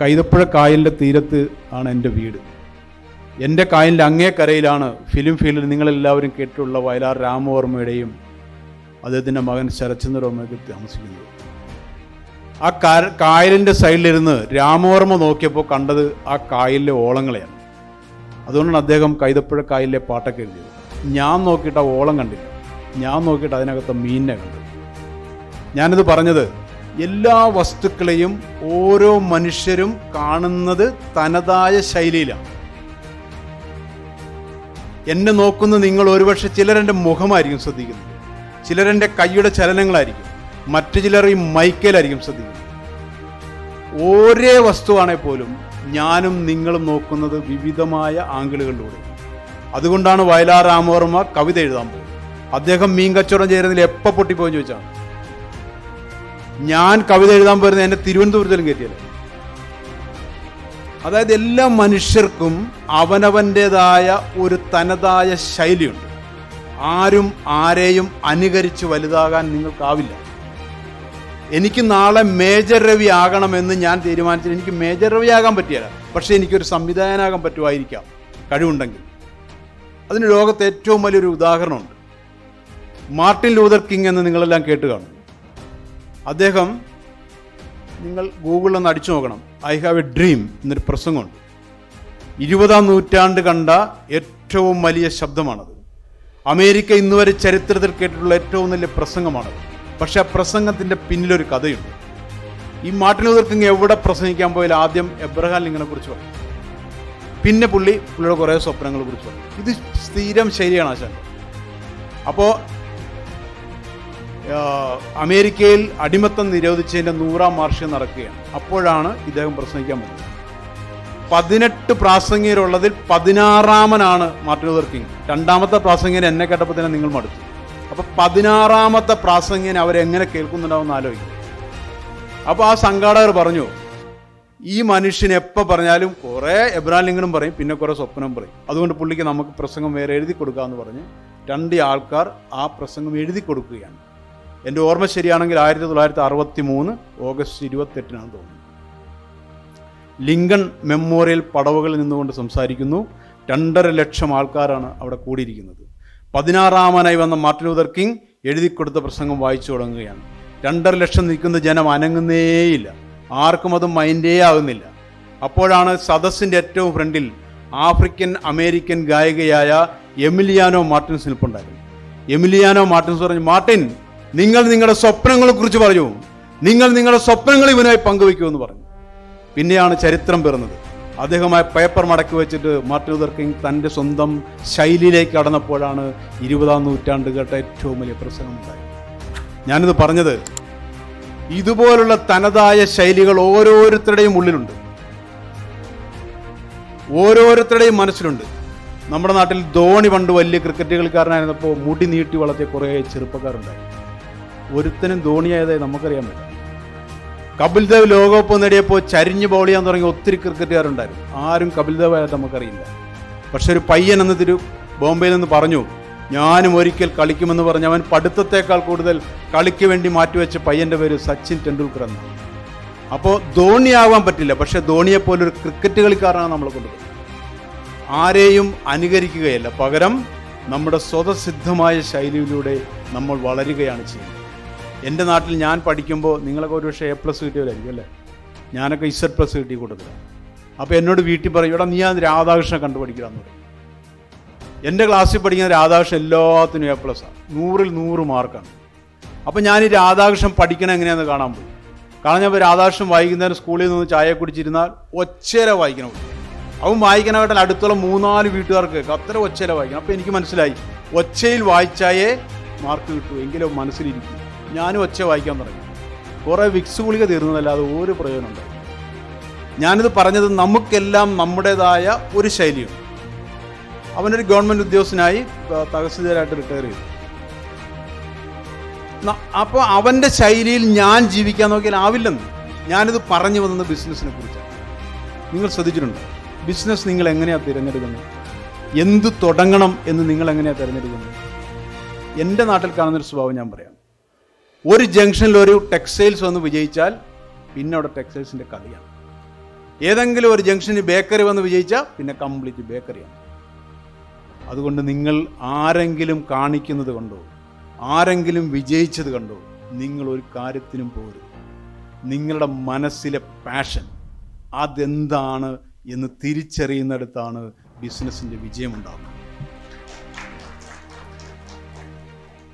കൈതപ്പുഴ കായലിന്റെ തീരത്ത് ആണ് എന്റെ വീട്. എന്റെ കായലിന്റെ അങ്ങേക്കരയിലാണ് ഫിലിം ഫീൽഡിൽ നിങ്ങളെല്ലാവരും കേട്ടിട്ടുള്ള വയലാർ രാമവർമ്മയുടെയും അദ്ദേഹത്തിന്റെ മകൻ ശരത്ചന്ദ്രവർമ്മയൊക്കെ താമസിക്കുന്നത്. ആ കാ- കായലിന്റെ സൈഡിലിരുന്ന് രാമവർമ്മ നോക്കിയപ്പോൾ കണ്ടത് ആ കായലിലെ ഓളങ്ങളെയാണ്. അതുകൊണ്ടാണ് അദ്ദേഹം കൈതപ്പുഴ കായലിലെ പാട്ടൊക്കെ എഴുതിയത്. ഞാൻ നോക്കിയിട്ട് ആ ഓളം കണ്ടില്ല. ഞാൻ നോക്കിയിട്ട് അതിനകത്ത് മീനിനെ കണ്ടു ഞാനിത് പറഞ്ഞത് എല്ലാ വസ്തുക്കളെയും ഓരോ മനുഷ്യരും കാണുന്നത് തനതായ ശൈലിയിലാണ്. എന്നെ നോക്കുന്ന നിങ്ങൾ ഒരുപക്ഷെ ചിലരെന്റെ മുഖമായിരിക്കും ശ്രദ്ധിക്കുന്നത്. ചിലരെന്റെ കൈയുടെ ചലനങ്ങളായിരിക്കും. മറ്റു ചിലർ ഈ മൈക്കയിലായിരിക്കും ശ്രദ്ധിക്കുന്നത്. ഒരേ വസ്തുവാണെങ്കിൽ പോലും ഞാനും നിങ്ങളും നോക്കുന്നത് വിവിധമായ ആംഗിളുകളിലൂടെ. അതുകൊണ്ടാണ് വയലാർ രാമവർമ്മ കവിത എഴുതാൻ പോകുന്നത്. അദ്ദേഹം മീൻ കച്ചവടം ചെയ്യുന്നതിൽ എപ്പോൾ പൊട്ടിപ്പോയെന്ന് ചോദിച്ചാണ് ഞാൻ കവിത എഴുതാൻ പോരുന്ന എന്നെ തിരുവനന്തപുരത്തിലും കയറ്റിയല്ലേ. അതായത് എല്ലാ മനുഷ്യർക്കും അവനവന്റെതായ ഒരു തനതായ ശൈലിയുണ്ട്. ആരും ആരെയും അനുകരിച്ച് വലുതാകാൻ നിങ്ങൾക്കാവില്ല. എനിക്ക് നാളെ മേജർ രവി ആകണമെന്ന് ഞാൻ തീരുമാനിച്ചത് എനിക്ക് മേജർ രവി ആകാൻ പറ്റിയല്ല. പക്ഷേ എനിക്കൊരു സംവിധായകനാകാൻ പറ്റുമായിരിക്കാം. കഴിവുണ്ടെങ്കിൽ. അതിന് ലോകത്തെ ഏറ്റവും വലിയൊരു ഉദാഹരണമുണ്ട്. മാർട്ടിൻ ലൂതർ കിങ് എന്ന് നിങ്ങളെല്ലാം കേട്ട് കാണും. അദ്ദേഹം നിങ്ങൾ ഗൂഗിളിൽ ഒന്ന് അടിച്ചു നോക്കണം. ഐ ഹാവ് എ ഡ്രീം എന്നൊരു പ്രസംഗമുണ്ട്. ഇരുപതാം നൂറ്റാണ്ട് കണ്ട ഏറ്റവും വലിയ ശബ്ദമാണത്. അമേരിക്ക ഇന്നുവരെ ചരിത്രത്തിൽ കേട്ടിട്ടുള്ള ഏറ്റവും വലിയ പ്രസംഗമാണത്. പക്ഷേ ആ പ്രസംഗത്തിന്റെ പിന്നിലൊരു കഥയുണ്ട്. ഈ മാർട്ടിൻ ലൂതർ എവിടെ പ്രസംഗിക്കാൻ പോയാൽ ആദ്യം എബ്രഹാം ലിങ്കനെ കുറിച്ച് പറയും. പിന്നെ പുള്ളി പുള്ളിയുടെ കുറേ സ്വപ്നങ്ങളെ കുറിച്ച് പറയും. ഇത് സ്ഥിരം ശരിയാണ് ആശാൻ. അപ്പോൾ അമേരിക്കയിൽ അടിമത്തം നിരോധിച്ചതിന്റെ നൂറാം വാർഷികം നടക്കുകയാണ്. അപ്പോഴാണ് ഇദ്ദേഹം പ്രസംഗിക്കാൻ പറ്റുന്നത് പതിനെട്ട് പ്രാസംഗികരുള്ളതിൽ പതിനാറാമനാണ് മാർട്ടിൻ ലൂതർ കിങ്. രണ്ടാമത്തെ പ്രാസംഗികൻ എന്നെ കേട്ടപ്പോൾ തന്നെ നിങ്ങൾ മടുത്തു. അപ്പോൾ പതിനാറാമത്തെ പ്രാസംഗികൻ അവരെങ്ങനെ കേൾക്കുന്നുണ്ടാവും ആലോചിക്കും. അപ്പോൾ ആ സംഘാടകർ പറഞ്ഞു ഈ മനുഷ്യൻ എപ്പോൾ പറഞ്ഞാലും കുറേ എബ്രാൻ ലിങ്കനും പറയും പിന്നെ കുറേ സ്വപ്നം പറയും. അതുകൊണ്ട് പുള്ളിക്ക് നമുക്ക് പ്രസംഗം വേറെ എഴുതി കൊടുക്കാമെന്ന് പറഞ്ഞ് രണ്ട് ആൾക്കാർ ആ പ്രസംഗം എഴുതി കൊടുക്കുകയാണ്. എന്റെ ഓർമ്മ ശരിയാണെങ്കിൽ ആയിരത്തി തൊള്ളായിരത്തി അറുപത്തി മൂന്ന് ഓഗസ്റ്റ് ഇരുപത്തെട്ടിനാണ് തോന്നുന്നത്. ലിങ്കൺ മെമ്മോറിയൽ പടവുകളിൽ നിന്നുകൊണ്ട് സംസാരിക്കുന്നു. രണ്ടര ലക്ഷം ആൾക്കാരാണ് അവിടെ കൂടിയിരിക്കുന്നത്. പതിനാറാമനായി വന്ന മാർട്ടിൻ ലൂതർ കിങ് എഴുതി കൊടുത്ത പ്രസംഗം വായിച്ചു തുടങ്ങുകയാണ്. രണ്ടര ലക്ഷം നിൽക്കുന്ന ജനം അനങ്ങുന്നേയില്ല. ആർക്കും അത് മൈൻഡേ ആകുന്നില്ല അപ്പോഴാണ് സദസ്സിന്റെ ഏറ്റവും ഫ്രണ്ടിൽ ആഫ്രിക്കൻ അമേരിക്കൻ ഗായികയായ എമിലിയാനോ മാർട്ടിൻസ് നിൽപ്പുണ്ടായിരുന്നു എമിലിയാനോ മാർട്ടിൻസ് പറഞ്ഞു മാർട്ടിൻ നിങ്ങൾ നിങ്ങളുടെ സ്വപ്നങ്ങളെ കുറിച്ച് പറഞ്ഞു. നിങ്ങൾ നിങ്ങളുടെ സ്വപ്നങ്ങൾ പങ്കുവെക്കൂ എന്ന് പറഞ്ഞു. പിന്നെയാണ് ചരിത്രം പിറന്നത്. അദ്ദേഹമായ പേപ്പർ മടക്കി വെച്ചിട്ട് മാർട്ടിൻ കിങ് തന്റെ സ്വന്തം ശൈലിയിലേക്ക് കടന്നപ്പോഴാണ് ഇരുപതാം നൂറ്റാണ്ട് കേട്ട ഏറ്റവും വലിയ പ്രശ്നം ഉണ്ടായത്. ഞാനിത് പറഞ്ഞത് ഇതുപോലുള്ള തനതായ ശൈലികൾ ഓരോരുത്തരുടെയും ഉള്ളിലുണ്ട്. ഓരോരുത്തരുടെയും മനസ്സിലുണ്ട്. നമ്മുടെ നാട്ടിൽ ധോണി പണ്ട് വലിയ ക്രിക്കറ്റ് കളിക്കാരനായിരുന്നപ്പോൾ മുടി നീട്ടി വളർത്തിയ കുറേ ചെറുപ്പക്കാരുണ്ടായി ഒരുത്തനും ധോണിയായതായി നമുക്കറിയാൻ പറ്റും. കപിൽ ദേവ് ലോകകപ്പ് നേടിയപ്പോൾ ചരിഞ്ഞ് ബോൾ ചെയ്യാൻ തുടങ്ങിയ ഒത്തിരി ക്രിക്കറ്റുകാരുണ്ടായിരുന്നു. ആരും കപിൽ ദേവ് ആയിട്ട് നമുക്കറിയില്ല. പക്ഷെ ഒരു പയ്യൻ എന്ന് തിരു ബോംബെയിൽ നിന്ന് പറഞ്ഞു ഞാനും ഒരിക്കൽ കളിക്കുമെന്ന് പറഞ്ഞ് അവൻ പഠിത്തത്തേക്കാൾ കൂടുതൽ കളിക്ക് വേണ്ടി മാറ്റിവെച്ച പയ്യന്റെ പേര് സച്ചിൻ ടെണ്ടുൽക്കർ എന്നാണ്. അപ്പോൾ ധോണിയാവാൻ പറ്റില്ല. പക്ഷേ ധോണിയെപ്പോലൊരു ക്രിക്കറ്റ് കളിക്കാരനാണ് നമ്മളെ കൊണ്ടുപോകുന്നത് ആരെയും അനുകരിക്കുകയല്ല. പകരം നമ്മുടെ സ്വതസിദ്ധമായ ശൈലിയിലൂടെ നമ്മൾ വളരുകയാണ് ചെയ്യുന്നത്. എന്റെ നാട്ടിൽ ഞാൻ പഠിക്കുമ്പോൾ നിങ്ങളൊക്കെ ഒരുപക്ഷെ എ പ്ലസ് കിട്ടിയവരായിരിക്കും അല്ലേ? ഞാനൊക്കെ ഇസഡ് പ്ലസ് കിട്ടി കൊടുക്കുക അപ്പോൾ എന്നോട് വീട്ടിൽ പറയും ഇവിടെ നീ ആ രാധാകൃഷ്ണനെ കണ്ടു പഠിക്കണമെന്ന് പറയും. എന്റെ ക്ലാസ്സിൽ പഠിക്കുന്ന രാധാകൃഷ്ണൻ എല്ലാത്തിനും എ പ്ലസ് ആണ് നൂറിൽ നൂറ് മാർക്കാണ്. അപ്പോൾ ഞാൻ ഈ രാധാകൃഷ്ണൻ പഠിക്കണം എങ്ങനെയാണെന്ന് കാണാൻ പോയി. കാരണം ഞാൻ രാധാകൃഷ്ണൻ വൈകുന്നേരം സ്കൂളിൽ നിന്ന് ചായ കുടിച്ചിരുന്നാൽ ഒച്ചര വായിക്കണം. അവൻ വായിക്കണമായിട്ടാൽ അടുത്തുള്ള മൂന്നാൽ വീട്ടുകാർക്ക് കേൾക്കും. അത്ര ഒച്ചയില വായിക്കണം. അപ്പോൾ എനിക്ക് മനസ്സിലായി ഒച്ചയിൽ വായിച്ചായേ മാർക്ക് കിട്ടൂ. എങ്കിലും മനസ്സിലിരിക്കും. ഞാനും ഒച്ച വായിക്കാൻ തുടങ്ങി. കുറേ വിക്സ് ഗുളിക തീർന്നതല്ലാതെ ഒരു പ്രയോജനം ഉണ്ടായി ഞാനിത് പറഞ്ഞത് നമുക്കെല്ലാം നമ്മുടേതായ ഒരു ശൈലിയുണ്ട് അവനൊരു ഗവൺമെന്റ് ഉദ്യോഗസ്ഥനായി തഹസിൽദാരായിട്ട് റിട്ടയർ ചെയ്തു. അപ്പോൾ അവന്റെ ശൈലിയിൽ ഞാൻ ജീവിക്കാൻ നോക്കിയാൽ ആവില്ലെന്ന് ഞാനിത് പറഞ്ഞു വന്നത് ബിസിനസ്സിനെ കുറിച്ചാണ്. നിങ്ങൾ ശ്രദ്ധിച്ചിട്ടുണ്ട്? ബിസിനസ് നിങ്ങൾ എങ്ങനെയാണ് തിരഞ്ഞെടുക്കുന്നത്? എന്ത് തുടങ്ങണം എന്ന് നിങ്ങൾ എങ്ങനെയാണ് തിരഞ്ഞെടുക്കുന്നത്? എന്റെ നാട്ടിൽ കാണുന്നൊരു സ്വഭാവം ഞാൻ പറയാം. ഒരു ജംഗ്ഷനിൽ ഒരു ടെക്സ്റ്റൈൽസ് വന്ന് വിജയിച്ചാൽ പിന്നെ അവിടെ ടെക്സ്റ്റൈൽസിന്റെ കഥയാണ്. ഏതെങ്കിലും ഒരു ജംഗ്ഷനിൽ ബേക്കറി വന്ന് വിജയിച്ചാൽ പിന്നെ കംപ്ലീറ്റ് ബേക്കറിയാണ്. അതുകൊണ്ട് നിങ്ങൾ ആരെങ്കിലും കാണിക്കുന്നത് കണ്ടോ ആരെങ്കിലും വിജയിച്ചത് കണ്ടോ നിങ്ങൾ ഒരു കാര്യത്തിനും പോരും നിങ്ങളുടെ മനസ്സിലെ പാഷൻ അതെന്താണ് എന്ന് തിരിച്ചറിയുന്നിടത്താണ് ബിസിനസ്സിന്റെ വിജയമുണ്ടാകുന്നത്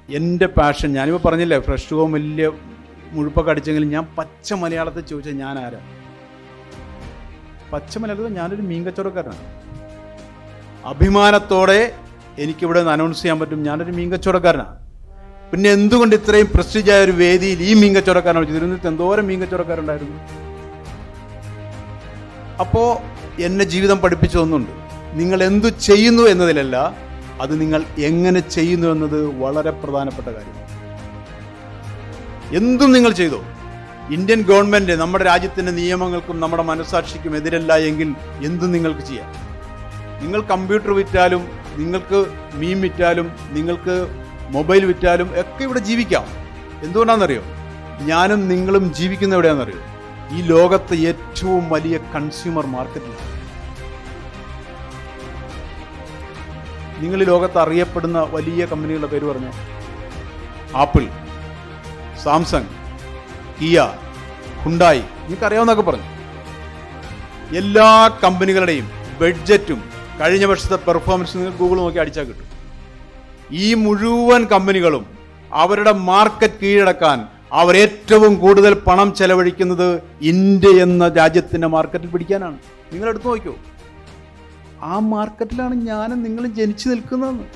എന്റെ പാഷൻ ഞാനിപ്പോൾ പറഞ്ഞില്ലേ ഫ്രഷ് ഹോം വലിയ മുഴുപ്പൊക്കെ അടിച്ചെങ്കിലും ഞാൻ പച്ച മലയാളത്തിൽ ചോദിച്ചാൽ ഞാൻ ആരാ? പച്ച മലയാളത്തിൽ ഞാനൊരു മീൻ കച്ചവടക്കാരനാണ്. അഭിമാനത്തോടെ എനിക്കിവിടെ നിന്ന് അനൗൺസ് ചെയ്യാൻ പറ്റും ഞാനൊരു മീൻ കച്ചവടക്കാരനാണ് പിന്നെ എന്തുകൊണ്ട് ഇത്രയും പ്രസ്റ്റീജായ ഒരു വേദിയിൽ ഈ മീൻ കച്ചവടക്കാരനാണ് തിരുവനന്തപുരത്ത് എന്തോരം മീൻ കച്ചവടക്കാരുണ്ടായിരുന്നു? അപ്പോൾ എന്നെ ജീവിതം പഠിപ്പിച്ചു തന്നുണ്ട് നിങ്ങൾ എന്തു ചെയ്യുന്നു എന്നതിലല്ല അത് നിങ്ങൾ എങ്ങനെ ചെയ്യുന്നു എന്നത് വളരെ പ്രധാനപ്പെട്ട കാര്യമാണ് എന്തും നിങ്ങൾ ചെയ്തോ? ഇന്ത്യൻ ഗവൺമെന്റ് നമ്മുടെ രാജ്യത്തിന്റെ നിയമങ്ങൾക്കും നമ്മുടെ മനസാക്ഷിക്കും എതിരല്ല എങ്കിൽ എന്തും നിങ്ങൾക്ക് ചെയ്യാം. നിങ്ങൾ കമ്പ്യൂട്ടർ വിറ്റാലും നിങ്ങൾക്ക് മീൻ വിറ്റാലും നിങ്ങൾക്ക് മൊബൈൽ വിറ്റാലും ഒക്കെ ഇവിടെ ജീവിക്കാം. എന്തുകൊണ്ടാണെന്നറിയോ? ഞാനും നിങ്ങളും ജീവിക്കുന്ന എവിടെയാണെന്നറിയോ? ഈ ലോകത്തെ ഏറ്റവും വലിയ കൺസ്യൂമർ മാർക്കറ്റിലാണ് നിങ്ങൾ ലോകത്ത് അറിയപ്പെടുന്ന വലിയ കമ്പനികളുടെ പേര് പറഞ്ഞു? ആപ്പിൾ സാംസങ് കിയ ഹുണ്ടായി നിങ്ങൾക്ക് അറിയാവുന്നൊക്കെ പറഞ്ഞു. എല്ലാ കമ്പനികളുടെയും ബഡ്ജറ്റും കഴിഞ്ഞ വർഷത്തെ പെർഫോമൻസ് നിങ്ങൾ ഗൂഗിൾ നോക്കി അടിച്ചാൽ കിട്ടും. ഈ മുഴുവൻ കമ്പനികളും അവരുടെ മാർക്കറ്റ് കീഴടക്കാൻ അവർ ഏറ്റവും കൂടുതൽ പണം ചെലവഴിക്കുന്നത് ഇന്ത്യ എന്ന രാജ്യത്തിന്റെ മാർക്കറ്റിൽ പിടിക്കാനാണ്. നിങ്ങൾ എടുത്തു നോക്കൂ ആ മാർക്കറ്റിലാണ് ഞാനും നിങ്ങളും ജനിച്ചു നിൽക്കുന്നതെന്ന്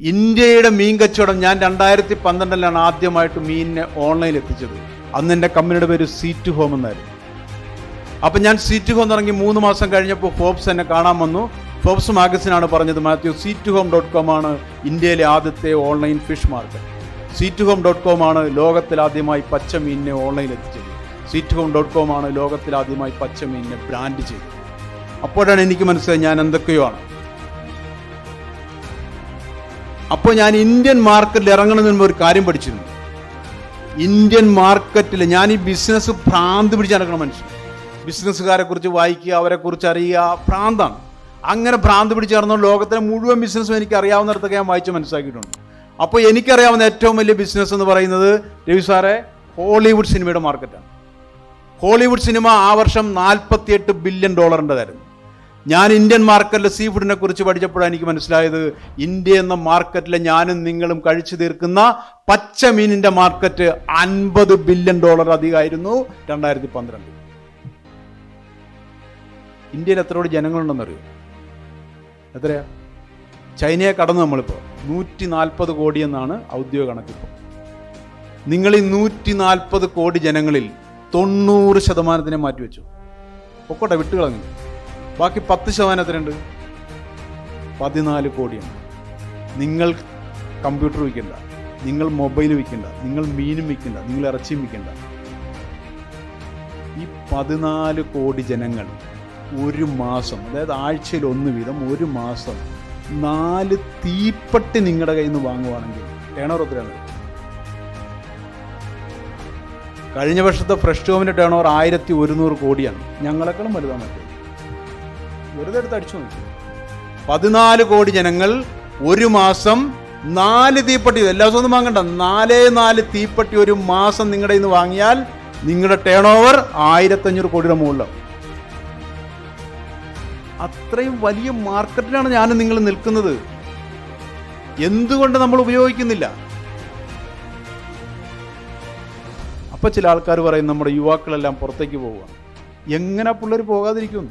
ഇന്ത്യയുടെ മീൻ കച്ചവടം ഞാൻ രണ്ടായിരത്തി പന്ത്രണ്ടിലാണ് ആദ്യമായിട്ട് മീനിനെ ഓൺലൈനിൽ എത്തിച്ചത്. അന്ന് എന്റെ കമ്പനിയുടെ പേര് സീറ്റ് ഹോം എന്നായിരുന്നു. അപ്പം ഞാൻ സീറ്റ് ഹോം തുടങ്ങി മൂന്ന് മാസം കഴിഞ്ഞപ്പോൾ ഫോബ്സ് എന്നെ കാണാൻ വന്നു. ഫോബ്സ് മാഗസിനാണ് പറഞ്ഞത് Mathew seat home dot com ആണ് ഇന്ത്യയിലെ ആദ്യത്തെ online fish market. Seat home dot com ആണ് ലോകത്തിൽ ആദ്യമായി പച്ച മീനിനെ ഓൺലൈനിൽ എത്തിച്ചത്. ഡോട്ട് കോം ആണ് ലോകത്തിൽ ആദ്യമായി പച്ച ബ്രാൻഡ് ചെയ്തത്. അപ്പോഴാണ് എനിക്ക് മനസ്സിലായത് ഞാൻ എന്തൊക്കെയോ ആണ്. അപ്പോൾ ഞാൻ ഇന്ത്യൻ മാർക്കറ്റിൽ ഇറങ്ങുന്നതിന് മുമ്പ് ഒരു കാര്യം പഠിച്ചിരുന്നു. ഇന്ത്യൻ മാർക്കറ്റിൽ ഞാൻ ഈ ബിസിനസ് ഭ്രാന്ത് പിടിച്ച് നടക്കണം മനുഷ്യൻ. ബിസിനസ്സുകാരെ കുറിച്ച് വായിക്കുക അവരെ കുറിച്ച് അറിയുക ഭ്രാന്താണ്. അങ്ങനെ ഭ്രാന്ത് പിടിച്ച് നടന്ന ലോകത്തിലെ മുഴുവൻ ബിസിനസ്സും എനിക്ക് അറിയാവുന്നിടത്തൊക്കെ ഞാൻ വായിച്ച് മനസ്സിലാക്കിയിട്ടുണ്ട്. അപ്പോൾ എനിക്കറിയാവുന്ന ഏറ്റവും വലിയ ബിസിനസ് എന്ന് പറയുന്നത് രവി സാറെ ഹോളിവുഡ് സിനിമയുടെ മാർക്കറ്റാണ് ഹോളിവുഡ് സിനിമ ആ വർഷം നാൽപ്പത്തിയെട്ട് ബില്യൺ ഡോളറിന്റെതായിരുന്നു ഞാൻ ഇന്ത്യൻ മാർക്കറ്റിലെ സീ ഫുഡിനെ കുറിച്ച് പഠിച്ചപ്പോഴാണ് എനിക്ക് മനസ്സിലായത് ഇന്ത്യ എന്ന മാർക്കറ്റിലെ ഞാനും നിങ്ങളും കഴിച്ചു തീർക്കുന്ന പച്ച മീനിന്റെ മാർക്കറ്റ് അൻപത് ബില്യൺ ഡോളർ അധികമായിരുന്നു രണ്ടായിരത്തി പന്ത്രണ്ട്. ഇന്ത്യയിൽ എത്ര കോടി ജനങ്ങളുണ്ടെന്നറിയോ? എത്രയാ? ചൈനയെ കടന്നു നമ്മളിപ്പോൾ നൂറ്റി നാൽപ്പത് കോടി എന്നാണ് ഔദ്യോഗിക കണക്കിപ്പോൾ നിങ്ങൾ ഈ നൂറ്റി നാൽപ്പത് കോടി ജനങ്ങളിൽ തൊണ്ണൂറ് ശതമാനത്തിനെ മാറ്റിവെച്ചു. പൊക്കോട്ടെ വിട്ടുകളഞ്ഞു. ബാക്കി പത്ത് ശതമാനം എത്രയുണ്ട്? പതിനാല് കോടിയാണ്. നിങ്ങൾ കമ്പ്യൂട്ടർ വിൽക്കണ്ട നിങ്ങൾ മൊബൈൽ വിൽക്കണ്ട നിങ്ങൾ മീനും വിൽക്കണ്ട നിങ്ങൾ ഇറച്ചിയും വിൽക്കണ്ട ഈ പതിനാല് കോടി ജനങ്ങൾ ഒരു മാസം അതായത് ആഴ്ചയിൽ ഒന്ന് വീതം ഒരു മാസം നാല് തീപ്പട്ടി നിങ്ങളുടെ കയ്യിൽ നിന്ന് വാങ്ങുവാണെങ്കിൽ ടേൺ ഓവർ കഴിഞ്ഞ വർഷത്തെ ഫ്രഷ് ടോമിന്റെ ടേൺ ഓവർ ആയിരത്തി ഒരുന്നൂറ് കോടിയാണ്. ഞങ്ങളെക്കാളും വലുതാണ് വെറുതെ എടുത്ത് അടിച്ചു നോക്കി. പതിനാല് കോടി ജനങ്ങൾ ഒരു മാസം നാല് തീപ്പട്ടി എല്ലാ ദിവസവും ഒന്നും വാങ്ങണ്ട. നാലേ നാല് തീപ്പട്ടി ഒരു മാസം നിങ്ങളുടെ നിന്ന് വാങ്ങിയാൽ നിങ്ങളുടെ ടേൺ ഓവർ ആയിരത്തഞ്ഞൂറ് കോടിയുടെ മുകളിലാണ് അത്രയും വലിയ മാർക്കറ്റിലാണ് ഞാൻ നിങ്ങൾ നിൽക്കുന്നത്. എന്തുകൊണ്ട് നമ്മൾ ഉപയോഗിക്കുന്നില്ല? അപ്പൊ ചില ആൾക്കാർ പറയും നമ്മുടെ യുവാക്കളെല്ലാം പുറത്തേക്ക് പോവുക. എങ്ങനെ പിള്ളേർ പോകാതിരിക്കുന്നു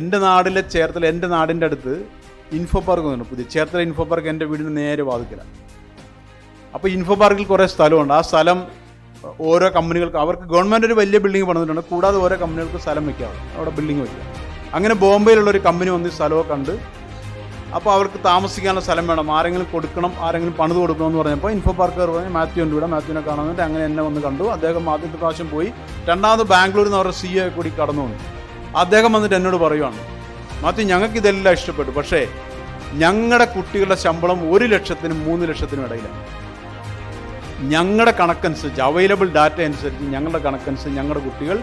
എന്റെ നാടിലെ ചേർത്തല എന്റെ നാടിന്റെ അടുത്ത് ഇൻഫോ പാർക്ക് വന്നു പുതിയ ചേർത്തല ഇൻഫോ പാർക്ക് എന്റെ വീടിന് നേരെ വാതിക്കലാണ്. അപ്പോൾ ഇൻഫോ പാർക്കിൽ കുറേ സ്ഥലമുണ്ട്. ആ സ്ഥലം ഓരോ കമ്പനികൾക്ക് അവർക്ക് ഗവൺമെന്റ് ഒരു വലിയ ബിൽഡിംഗ് പണിതിട്ടുണ്ട്. കൂടാതെ ഓരോ കമ്പനികൾക്ക് സ്ഥലം വയ്ക്കാറുണ്ട് അവിടെ ബിൽഡിംഗ് വയ്ക്കാം അങ്ങനെ ബോംബെയിലുള്ള ഒരു കമ്പനി വന്ന് സ്ഥലമൊക്കെ കണ്ട് അപ്പോൾ അവർക്ക് താമസിക്കാനുള്ള സ്ഥലം വേണം. ആരെങ്കിലും കൊടുക്കണം ആരെങ്കിലും പണിത് കൊടുക്കണം എന്ന് പറഞ്ഞപ്പോൾ ഇൻഫോ പാർക്കർ പറഞ്ഞ് മാത്യു ഉണ്ട് ഇവിടെ. മാത്യുവിനെ കാണാൻ വേണ്ടി അങ്ങനെ എന്നെ വന്ന് കണ്ടു. അദ്ദേഹം ആദ്യത്തെ പ്രാവശ്യം പോയി. രണ്ടാമത് ബാംഗ്ലൂരിൽ നിന്ന് അവരുടെ സി എ കൂടി കടന്നു വന്നു. അദ്ദേഹം വന്നിട്ട് എന്നോട് പറയുവാണ് മാത്യു ഞങ്ങൾക്ക് ഇതെല്ലാം ഇഷ്ടപ്പെട്ടു. പക്ഷേ ഞങ്ങളുടെ കുട്ടികളുടെ ശമ്പളം ഒരു ലക്ഷത്തിനും മൂന്ന് ലക്ഷത്തിനും ഇടയിലാണ് ഞങ്ങളുടെ കണക്കനുസരിച്ച് അവൈലബിൾ ഡാറ്റ അനുസരിച്ച് ഞങ്ങളുടെ കണക്കനുസരിച്ച് ഞങ്ങളുടെ കുട്ടികൾ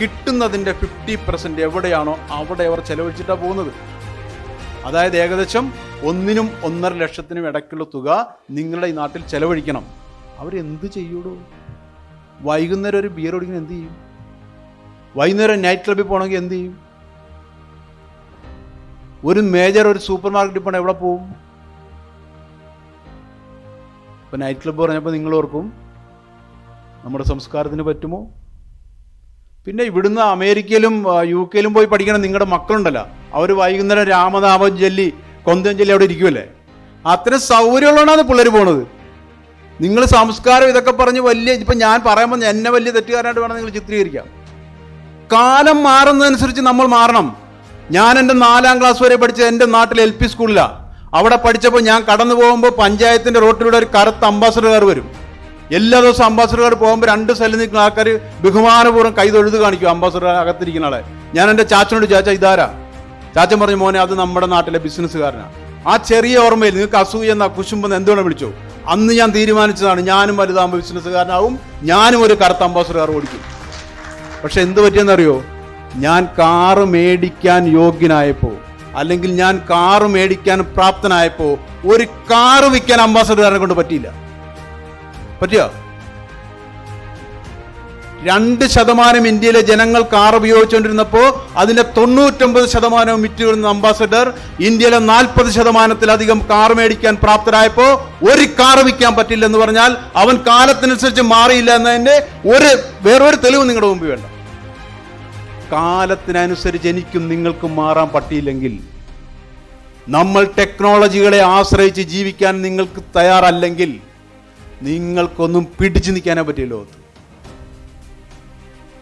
കിട്ടുന്നതിന്റെ ഫിഫ്റ്റി പെർസെന്റ് എവിടെയാണോ അവിടെ അവർ ചെലവഴിച്ചിട്ടാണ് പോകുന്നത്. അതായത് ഏകദേശം ഒന്നിനും ഒന്നര ലക്ഷത്തിനും ഇടയ്ക്കുള്ള തുക നിങ്ങളുടെ ഈ നാട്ടിൽ ചെലവഴിക്കണം. അവരെന്ത് ചെയ്യൂടോ? വൈകുന്നേരം ഒരു ബിയർ കുടിക്കുന്ന എന്ത് ചെയ്യും? വൈകുന്നേരം നൈറ്റ് ക്ലബ്ബിൽ പോകണമെങ്കിൽ എന്ത് ചെയ്യും? ഒരു മേജർ ഒരു സൂപ്പർ മാർക്കറ്റിൽ പോകണം എവിടെ പോവും? ഇപ്പൊ നൈറ്റ് ക്ലബ്ബ് പറഞ്ഞപ്പോൾ നിങ്ങൾ ഓർക്കും നമ്മുടെ സംസ്കാരത്തിന് പറ്റുമോ? പിന്നെ ഇവിടുന്ന് അമേരിക്കയിലും യു കെയിലും പോയി പഠിക്കണം നിങ്ങളുടെ മക്കളുണ്ടല്ലോ. അവർ വൈകുന്നേരം രാമനാമം ചൊല്ലി കൊന്തം ചൊല്ലി അവിടെ ഇരിക്കുമല്ലേ അത്രയും സൗകര്യമുള്ളതാണ് പിള്ളേർ പോണത്. നിങ്ങൾ സംസ്കാരം ഇതൊക്കെ പറഞ്ഞ് വലിയ ഇപ്പം ഞാൻ പറയുമ്പോൾ എന്നെ വലിയ തെറ്റുകാരനായിട്ട് വേണം നിങ്ങൾ ചിത്രീകരിക്കാം. കാലം മാറുന്നതനുസരിച്ച് നമ്മൾ മാറണം. ഞാൻ എന്റെ നാലാം ക്ലാസ് വരെ പഠിച്ച എന്റെ നാട്ടിൽ എൽ പി സ്കൂളിലാണ് അവിടെ പഠിച്ചപ്പോൾ ഞാൻ കടന്നു പോകുമ്പോൾ പഞ്ചായത്തിന്റെ റോട്ടിലൂടെ ഒരു കറുത്ത അംബാസഡർകാർ വരും. എല്ലാ ദിവസവും അംബാസഡർകാർ പോകുമ്പോൾ രണ്ട് സ്ഥലം നിൽക്കുന്ന ആൾക്കാർ ബഹുമാനപൂർവം കൈ തൊഴുത് കാണിക്കും അംബാസഡർ അകത്തിരിക്കുന്ന ആളെ. ഞാൻ എന്റെ ചാച്ചനോട് ചാച്ച ഇതാരാ? ചാച്ചൻ പറഞ്ഞു മോനെ അത് നമ്മുടെ നാട്ടിലെ ബിസിനസ്സുകാരനാണ് ആ ചെറിയ ഓർമ്മയിൽ നിങ്ങൾക്ക് അസൂയ എന്ന കുശുമ്പെന്ന് എന്തുകൊണ്ട് വിളിച്ചു? അന്ന് ഞാൻ തീരുമാനിച്ചതാണ് ഞാനും വലുതാകുമ്പോൾ ബിസിനസ്സുകാരനാവും ഞാനും ഒരു കറുത്ത അംബാസഡർ ഓടിക്കും. പക്ഷെ എന്ത് പറ്റിയെന്നറിയോ? ഞാൻ കാറ് മേടിക്കാൻ യോഗ്യനായപ്പോൾ അല്ലെങ്കിൽ ഞാൻ കാറ് മേടിക്കാൻ പ്രാപ്തനായപ്പോൾ ഒരു കാറ് വിൽക്കാൻ അംബാസഡറുകാരനെ കൊണ്ട് പറ്റിയില്ല. പറ്റിയോ? രണ്ട് ശതമാനം ഇന്ത്യയിലെ ജനങ്ങൾ കാർ ഉപയോഗിച്ചുകൊണ്ടിരുന്നപ്പോൾ അതിന്റെ തൊണ്ണൂറ്റൊമ്പത് ശതമാനവും വിറ്റുകൊടുന്ന അംബാസഡർ ഇന്ത്യയിലെ നാൽപ്പത് ശതമാനത്തിലധികം കാർ മേടിക്കാൻ പ്രാപ്തരായപ്പോൾ ഒരു കാർ വിൽക്കാൻ പറ്റില്ല എന്ന് പറഞ്ഞാൽ അവൻ കാലത്തിനനുസരിച്ച് മാറിയില്ല എന്നതിന്റെ ഒരു വേറൊരു തെളിവ് നിങ്ങളുടെ മുമ്പിൽ വേണ്ട. കാലത്തിനനുസരിച്ച് എനിക്കും നിങ്ങൾക്കും മാറാൻ പറ്റിയില്ലെങ്കിൽ നമ്മൾ ടെക്നോളജികളെ ആശ്രയിച്ച് ജീവിക്കാൻ നിങ്ങൾക്ക് തയ്യാറല്ലെങ്കിൽ നിങ്ങൾക്കൊന്നും പിടിച്ചു നിൽക്കാനേ പറ്റിയ ലോകത്ത്.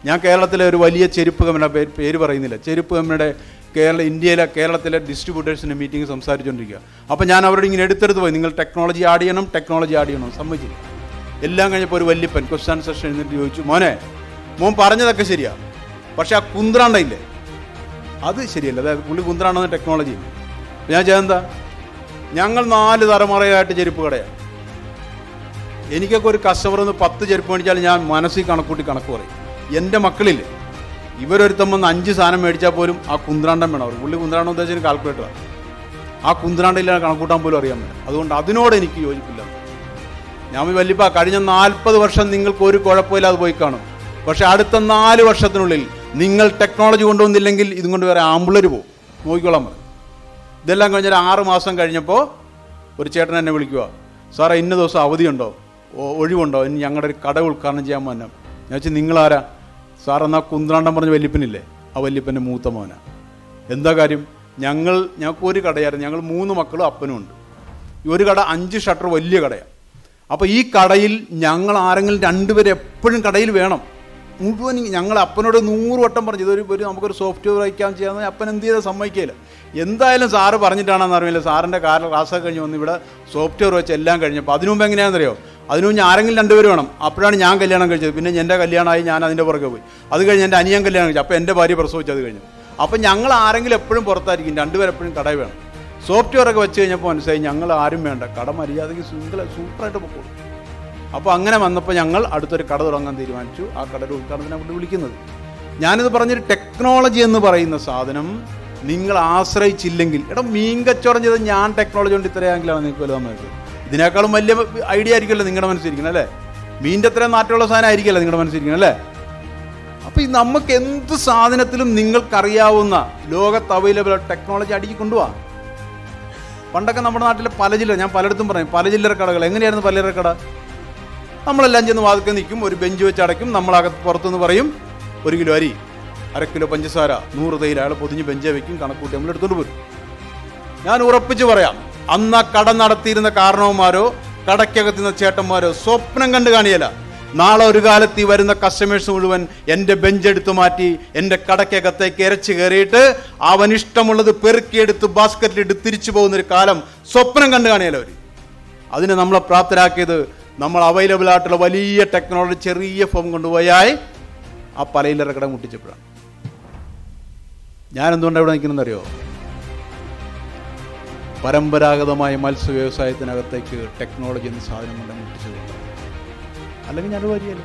ഞാൻ കേരളത്തിലെ ഒരു വലിയ ചെരുപ്പ് കമ്പനിയുടെ പേര് പേര് പറയുന്നില്ല. ചെരുപ്പ് കമ്പനിയുടെ കേരള ഇന്ത്യയിലെ കേരളത്തിലെ ഡിസ്ട്രിബ്യൂട്ടേഴ്സിന്റെ മീറ്റിംഗ് സംസാരിച്ചുകൊണ്ടിരിക്കുക. അപ്പോൾ ഞാൻ അവരോട് ഇങ്ങനെ എടുത്തെടുത്ത് പോയി. നിങ്ങൾ ടെക്നോളജി ആഡ് ചെയ്യണം ടെക്നോളജി ആഡ് ചെയ്യണം. സമ്മതിച്ചില്ല. എല്ലാം കഴിഞ്ഞപ്പോൾ ഒരു വലിയ പെൻ ക്വസ്റ്റ്യൻ സെഷൻ എഴുന്നിട്ട് ചോദിച്ചു മോനെ മോൻ പറഞ്ഞതൊക്കെ ശരിയാ. പക്ഷേ ആ കുന്ത്രാണ്ട ഇല്ലേ? അത് ശരിയല്ല. അതായത് പുള്ളി കുന്ത്രാണ്ടെന്ന് ടെക്നോളജി ഞാൻ ചെയ്തെന്താ ഞങ്ങൾ നാല് തലമുറയായിട്ട് ചെരുപ്പ് കടയാണ് എനിക്കൊക്കെ ഒരു കസ്റ്റമർ ഒന്ന് പത്ത് ചെരുപ്പ് മേടിച്ചാൽ ഞാൻ മനസ്സിൽ കണക്കൂട്ടി കണക്ക് പറയും. എന്റെ മക്കളിൽ ഇവരൊരുത്തം അഞ്ച് സാധനം മേടിച്ചാൽ പോലും ആ കുന്ത്രാണ്ടം വേണം. അവർ പുള്ളി കുന്ത്രാണ്ടം ഉദ്ദേശിച്ച് കാൽക്കുലേറ്ററാണ് ആ. കുന്ത്രാണ്ടില്ലാതെ കണക്കൂട്ടാൻ പോലും അറിയാൻ വേണം അതുകൊണ്ട് അതിനോട് എനിക്ക് യോജിപ്പില്ല. ഞാൻ വല്യപ്പ കഴിഞ്ഞ നാൽപ്പത് വർഷം നിങ്ങൾക്ക് ഒരു കുഴപ്പമില്ലാതെ പോയി കാണും. പക്ഷെ അടുത്ത നാല് വർഷത്തിനുള്ളിൽ നിങ്ങൾ ടെക്നോളജി കൊണ്ടുവന്നില്ലെങ്കിൽ ഇതും കൊണ്ട് വേറെ ആമ്പിളർ പോകും. നോക്കിക്കോളാൻ പറയും ഇതെല്ലാം കഴിഞ്ഞാൽ ആറ് മാസം കഴിഞ്ഞപ്പോൾ ഒരു ചേട്ടൻ എന്നെ വിളിക്കുക സാറേ ഇന്ന ദിവസം അവധിയുണ്ടോ? ഒഴിവുണ്ടോ? ഇനി ഞങ്ങളുടെ ഒരു കട ഉദ്ഘാടനം ചെയ്യാൻ മോനം ഞാൻ വെച്ചാൽ നിങ്ങളാരാ? സാർ എന്നാൽ കുന്ത്രാണ്ടം പറഞ്ഞ വല്യപ്പനില്ലേ? ആ വല്യപ്പന്റെ മൂത്ത മോനാ. എന്താ കാര്യം? ഞങ്ങൾ ഞങ്ങൾക്ക് ഒരു കടയായിരുന്നു. ഞങ്ങൾ മൂന്ന് മക്കളും അപ്പനും ഉണ്ട്. ഈ ഒരു കട അഞ്ച് ഷട്ടർ വലിയ കടയാണ് അപ്പോൾ ഈ കടയിൽ ഞങ്ങൾ ആരെങ്കിലും രണ്ടുപേരും എപ്പോഴും കടയിൽ വേണം. മുഴുവൻ ഞങ്ങൾ അപ്പനോട് നൂറ് വട്ടം പറഞ്ഞു. ഇതൊരു ഒരു നമുക്കൊരു സോഫ്റ്റ്വെയർ അയക്കാൻ ചെയ്യാമെന്ന് അപ്പൻ എന്ത് ചെയ്താൽ സമ്മതിക്കില്ല എന്തായാലും സാറ് പറഞ്ഞിട്ടാണെന്ന് അറിയില്ല. സാറിന്റെ കാര്യം ക്ലാസ്സൊക്കെ കഴിഞ്ഞ് വന്ന് ഇവിടെ സോഫ്റ്റ്വെയർ വെച്ച് എല്ലാം കഴിഞ്ഞപ്പോൾ അതിനു മുമ്പ് എങ്ങനെയാണെന്നറിയോ? അതിനു മുന്നേ ആരെങ്കിലും രണ്ടുപേരും വേണം. അപ്പോഴാണ് ഞാൻ കല്യാണം കഴിച്ചത്. പിന്നെ എന്റെ കല്യാണമായി ഞാൻ അതിന്റെ പുറകെ പോയി. അത് കഴിഞ്ഞ് എന്റെ അനിയൻ കല്യാണം കഴിച്ചു. അപ്പോൾ എന്റെ ഭാര്യ പ്രസവിച്ചു അത് കഴിഞ്ഞു. അപ്പം ഞങ്ങൾ ആരെങ്കിലും എപ്പോഴും പുറത്തായിരിക്കും. രണ്ടുപേരെപ്പോഴും കടയിൽ വേണം. സോഫ്റ്റ്വെയർ ഒക്കെ വെച്ച് കഴിഞ്ഞപ്പോൾ മനസ്സിലായി ഞങ്ങൾ ആരും വേണ്ട. കട മര്യാദയ്ക്ക് സിംഗിൾ സൂപ്പറായിട്ട് പൊക്കോളൂ. അപ്പോൾ അങ്ങനെ വന്നപ്പോൾ ഞങ്ങൾ അടുത്തൊരു കട തുടങ്ങാൻ തീരുമാനിച്ചു. ആ കടയുടെ ഉദ്ഘാടനത്തിനെ കൊണ്ട് വിളിക്കുന്നത്. ഞാനിത് പറഞ്ഞൊരു ടെക്നോളജി എന്ന് പറയുന്ന സാധനം നിങ്ങൾ ആശ്രയിച്ചില്ലെങ്കിൽ എടാ മീൻ കച്ചവടം ചെയ്ത് ഞാൻ ടെക്നോളജി കൊണ്ട് ഇത്രയാണെങ്കിലാണ് നിങ്ങൾക്ക് വലുതാൻ പറ്റും ഇതിനേക്കാളും വലിയ ഐഡിയ ആയിരിക്കുമല്ലോ നിങ്ങളുടെ മനസ്സിരിക്കണം അല്ലേ? മീന്റെ അത്രയും നാട്ടിലുള്ള സാധനം ആയിരിക്കുമല്ലോ നിങ്ങളുടെ മനസ്സിരിക്കണം അല്ലേ? അപ്പോൾ ഈ നമുക്ക് എന്ത് സാധനത്തിലും നിങ്ങൾക്കറിയാവുന്ന ലോകത്ത് അവൈലബിൾ ടെക്നോളജി അടുക്കി കൊണ്ടുപോവാ പണ്ടൊക്കെ നമ്മുടെ നാട്ടിലെ പല ജില്ല ഞാൻ പലയിടത്തും പറയും പല ജില്ലര കടകൾ എങ്ങനെയായിരുന്നു പലചില്ലറ കട? നമ്മളെല്ലാം ചെന്ന് വാതിക്കൽ നിൽക്കും ഒരു ബെഞ്ച് വെച്ച് അടയ്ക്കും നമ്മളകത്ത് പുറത്തുനിന്ന് പറയും ഒരു കിലോ അരി അര കിലോ പഞ്ചസാര നൂറ് അയാൾ പൊതിഞ്ഞ് ബെഞ്ചേ വെക്കും കണക്കൂട്ടി നമ്മൾ എടുത്തുകൊണ്ട് പോരും ഞാൻ ഉറപ്പിച്ച് പറയാം അന്ന് ആ കട നടത്തിയിരുന്ന കാരണവന്മാരോ കടയ്ക്കകത്തുന്ന ചേട്ടന്മാരോ സ്വപ്നം കണ്ട് കാണിയല്ല. നാളെ ഒരു കാലത്ത് ഈ വരുന്ന കസ്റ്റമേഴ്സ് മുഴുവൻ എന്റെ ബെഞ്ച് എടുത്തു മാറ്റി എന്റെ കടയ്ക്കകത്തേക്ക് ഇരച്ച് കയറിയിട്ട് അവൻ ഇഷ്ടമുള്ളത് പെറുക്കിയെടുത്ത് ബാസ്ക്കറ്റിലിട്ട് തിരിച്ചു പോകുന്നൊരു കാലം സ്വപ്നം കണ്ട് കാണിയല്ല അവർ അതിന് നമ്മളെ പ്രാപ്തരാക്കിയത് നമ്മൾ അവൈലബിൾ ആയിട്ടുള്ള വലിയ ടെക്നോളജി ചെറിയ ഫോം കൊണ്ടുപോയാൽ ആ പലയിലറ കട മുട്ടിച്ചപ്പോഴാണ്. ഞാൻ എന്തുകൊണ്ടാണ് ഇവിടെ നിൽക്കുന്നതെന്നറിയോ? പരമ്പരാഗതമായ മത്സ്യ വ്യവസായത്തിനകത്തേക്ക് ടെക്നോളജി എന്ന സാധനം കൊണ്ട് മുട്ടിച്ചതുകൊണ്ട് അല്ലെങ്കിൽ ഞാൻ വരികയല്ല?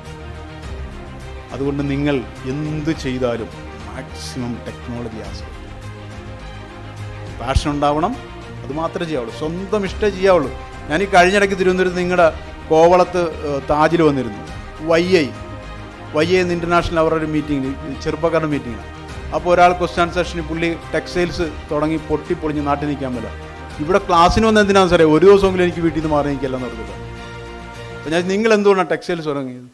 അതുകൊണ്ട് നിങ്ങൾ എന്ത് ചെയ്താലും മാക്സിമം ടെക്നോളജി ആസ്വദിക്കും പാഷൻ ഉണ്ടാവണം അത് മാത്രമേ ചെയ്യാവുള്ളൂ. സ്വന്തം ഇഷ്ടം ചെയ്യാവുള്ളൂ. ഞാൻ ഈ കഴിഞ്ഞിടയ്ക്ക് തിരുവനന്തപുരത്ത് നിങ്ങളുടെ കോവളത്ത് താജിൽ വന്നിരുന്നു. വൈ ഐ വൈ ഐ എന്ന് ഇന്റർനാഷണൽ അവരുടെ ഒരു മീറ്റിംഗിൽ ചെറുപ്പക്കാരുടെ മീറ്റിംഗാണ് അപ്പോൾ ഒരാൾ ക്വസ്റ്റ്യൻ സെഷനിൽ പുള്ളി ടെക്സ്റ്റൈൽസ് തുടങ്ങി പൊട്ടിപ്പൊളിഞ്ഞ് നാട്ടിൽ നിൽക്കാൻ പറ്റില്ല ഇവിടെ ക്ലാസ്സിന് വന്ന എന്തിനാണെന്ന് സാറേ? ഒരു ദിവസമെങ്കിലും എനിക്ക് വീട്ടിൽ നിന്ന് മാറി നിൽക്കില്ലെന്ന് പറഞ്ഞില്ല അപ്പോൾ ഞാൻ നിങ്ങൾ എന്തുകൊണ്ടാണ് ടെക്സ്റ്റൈൽസ് തുടങ്ങിയത്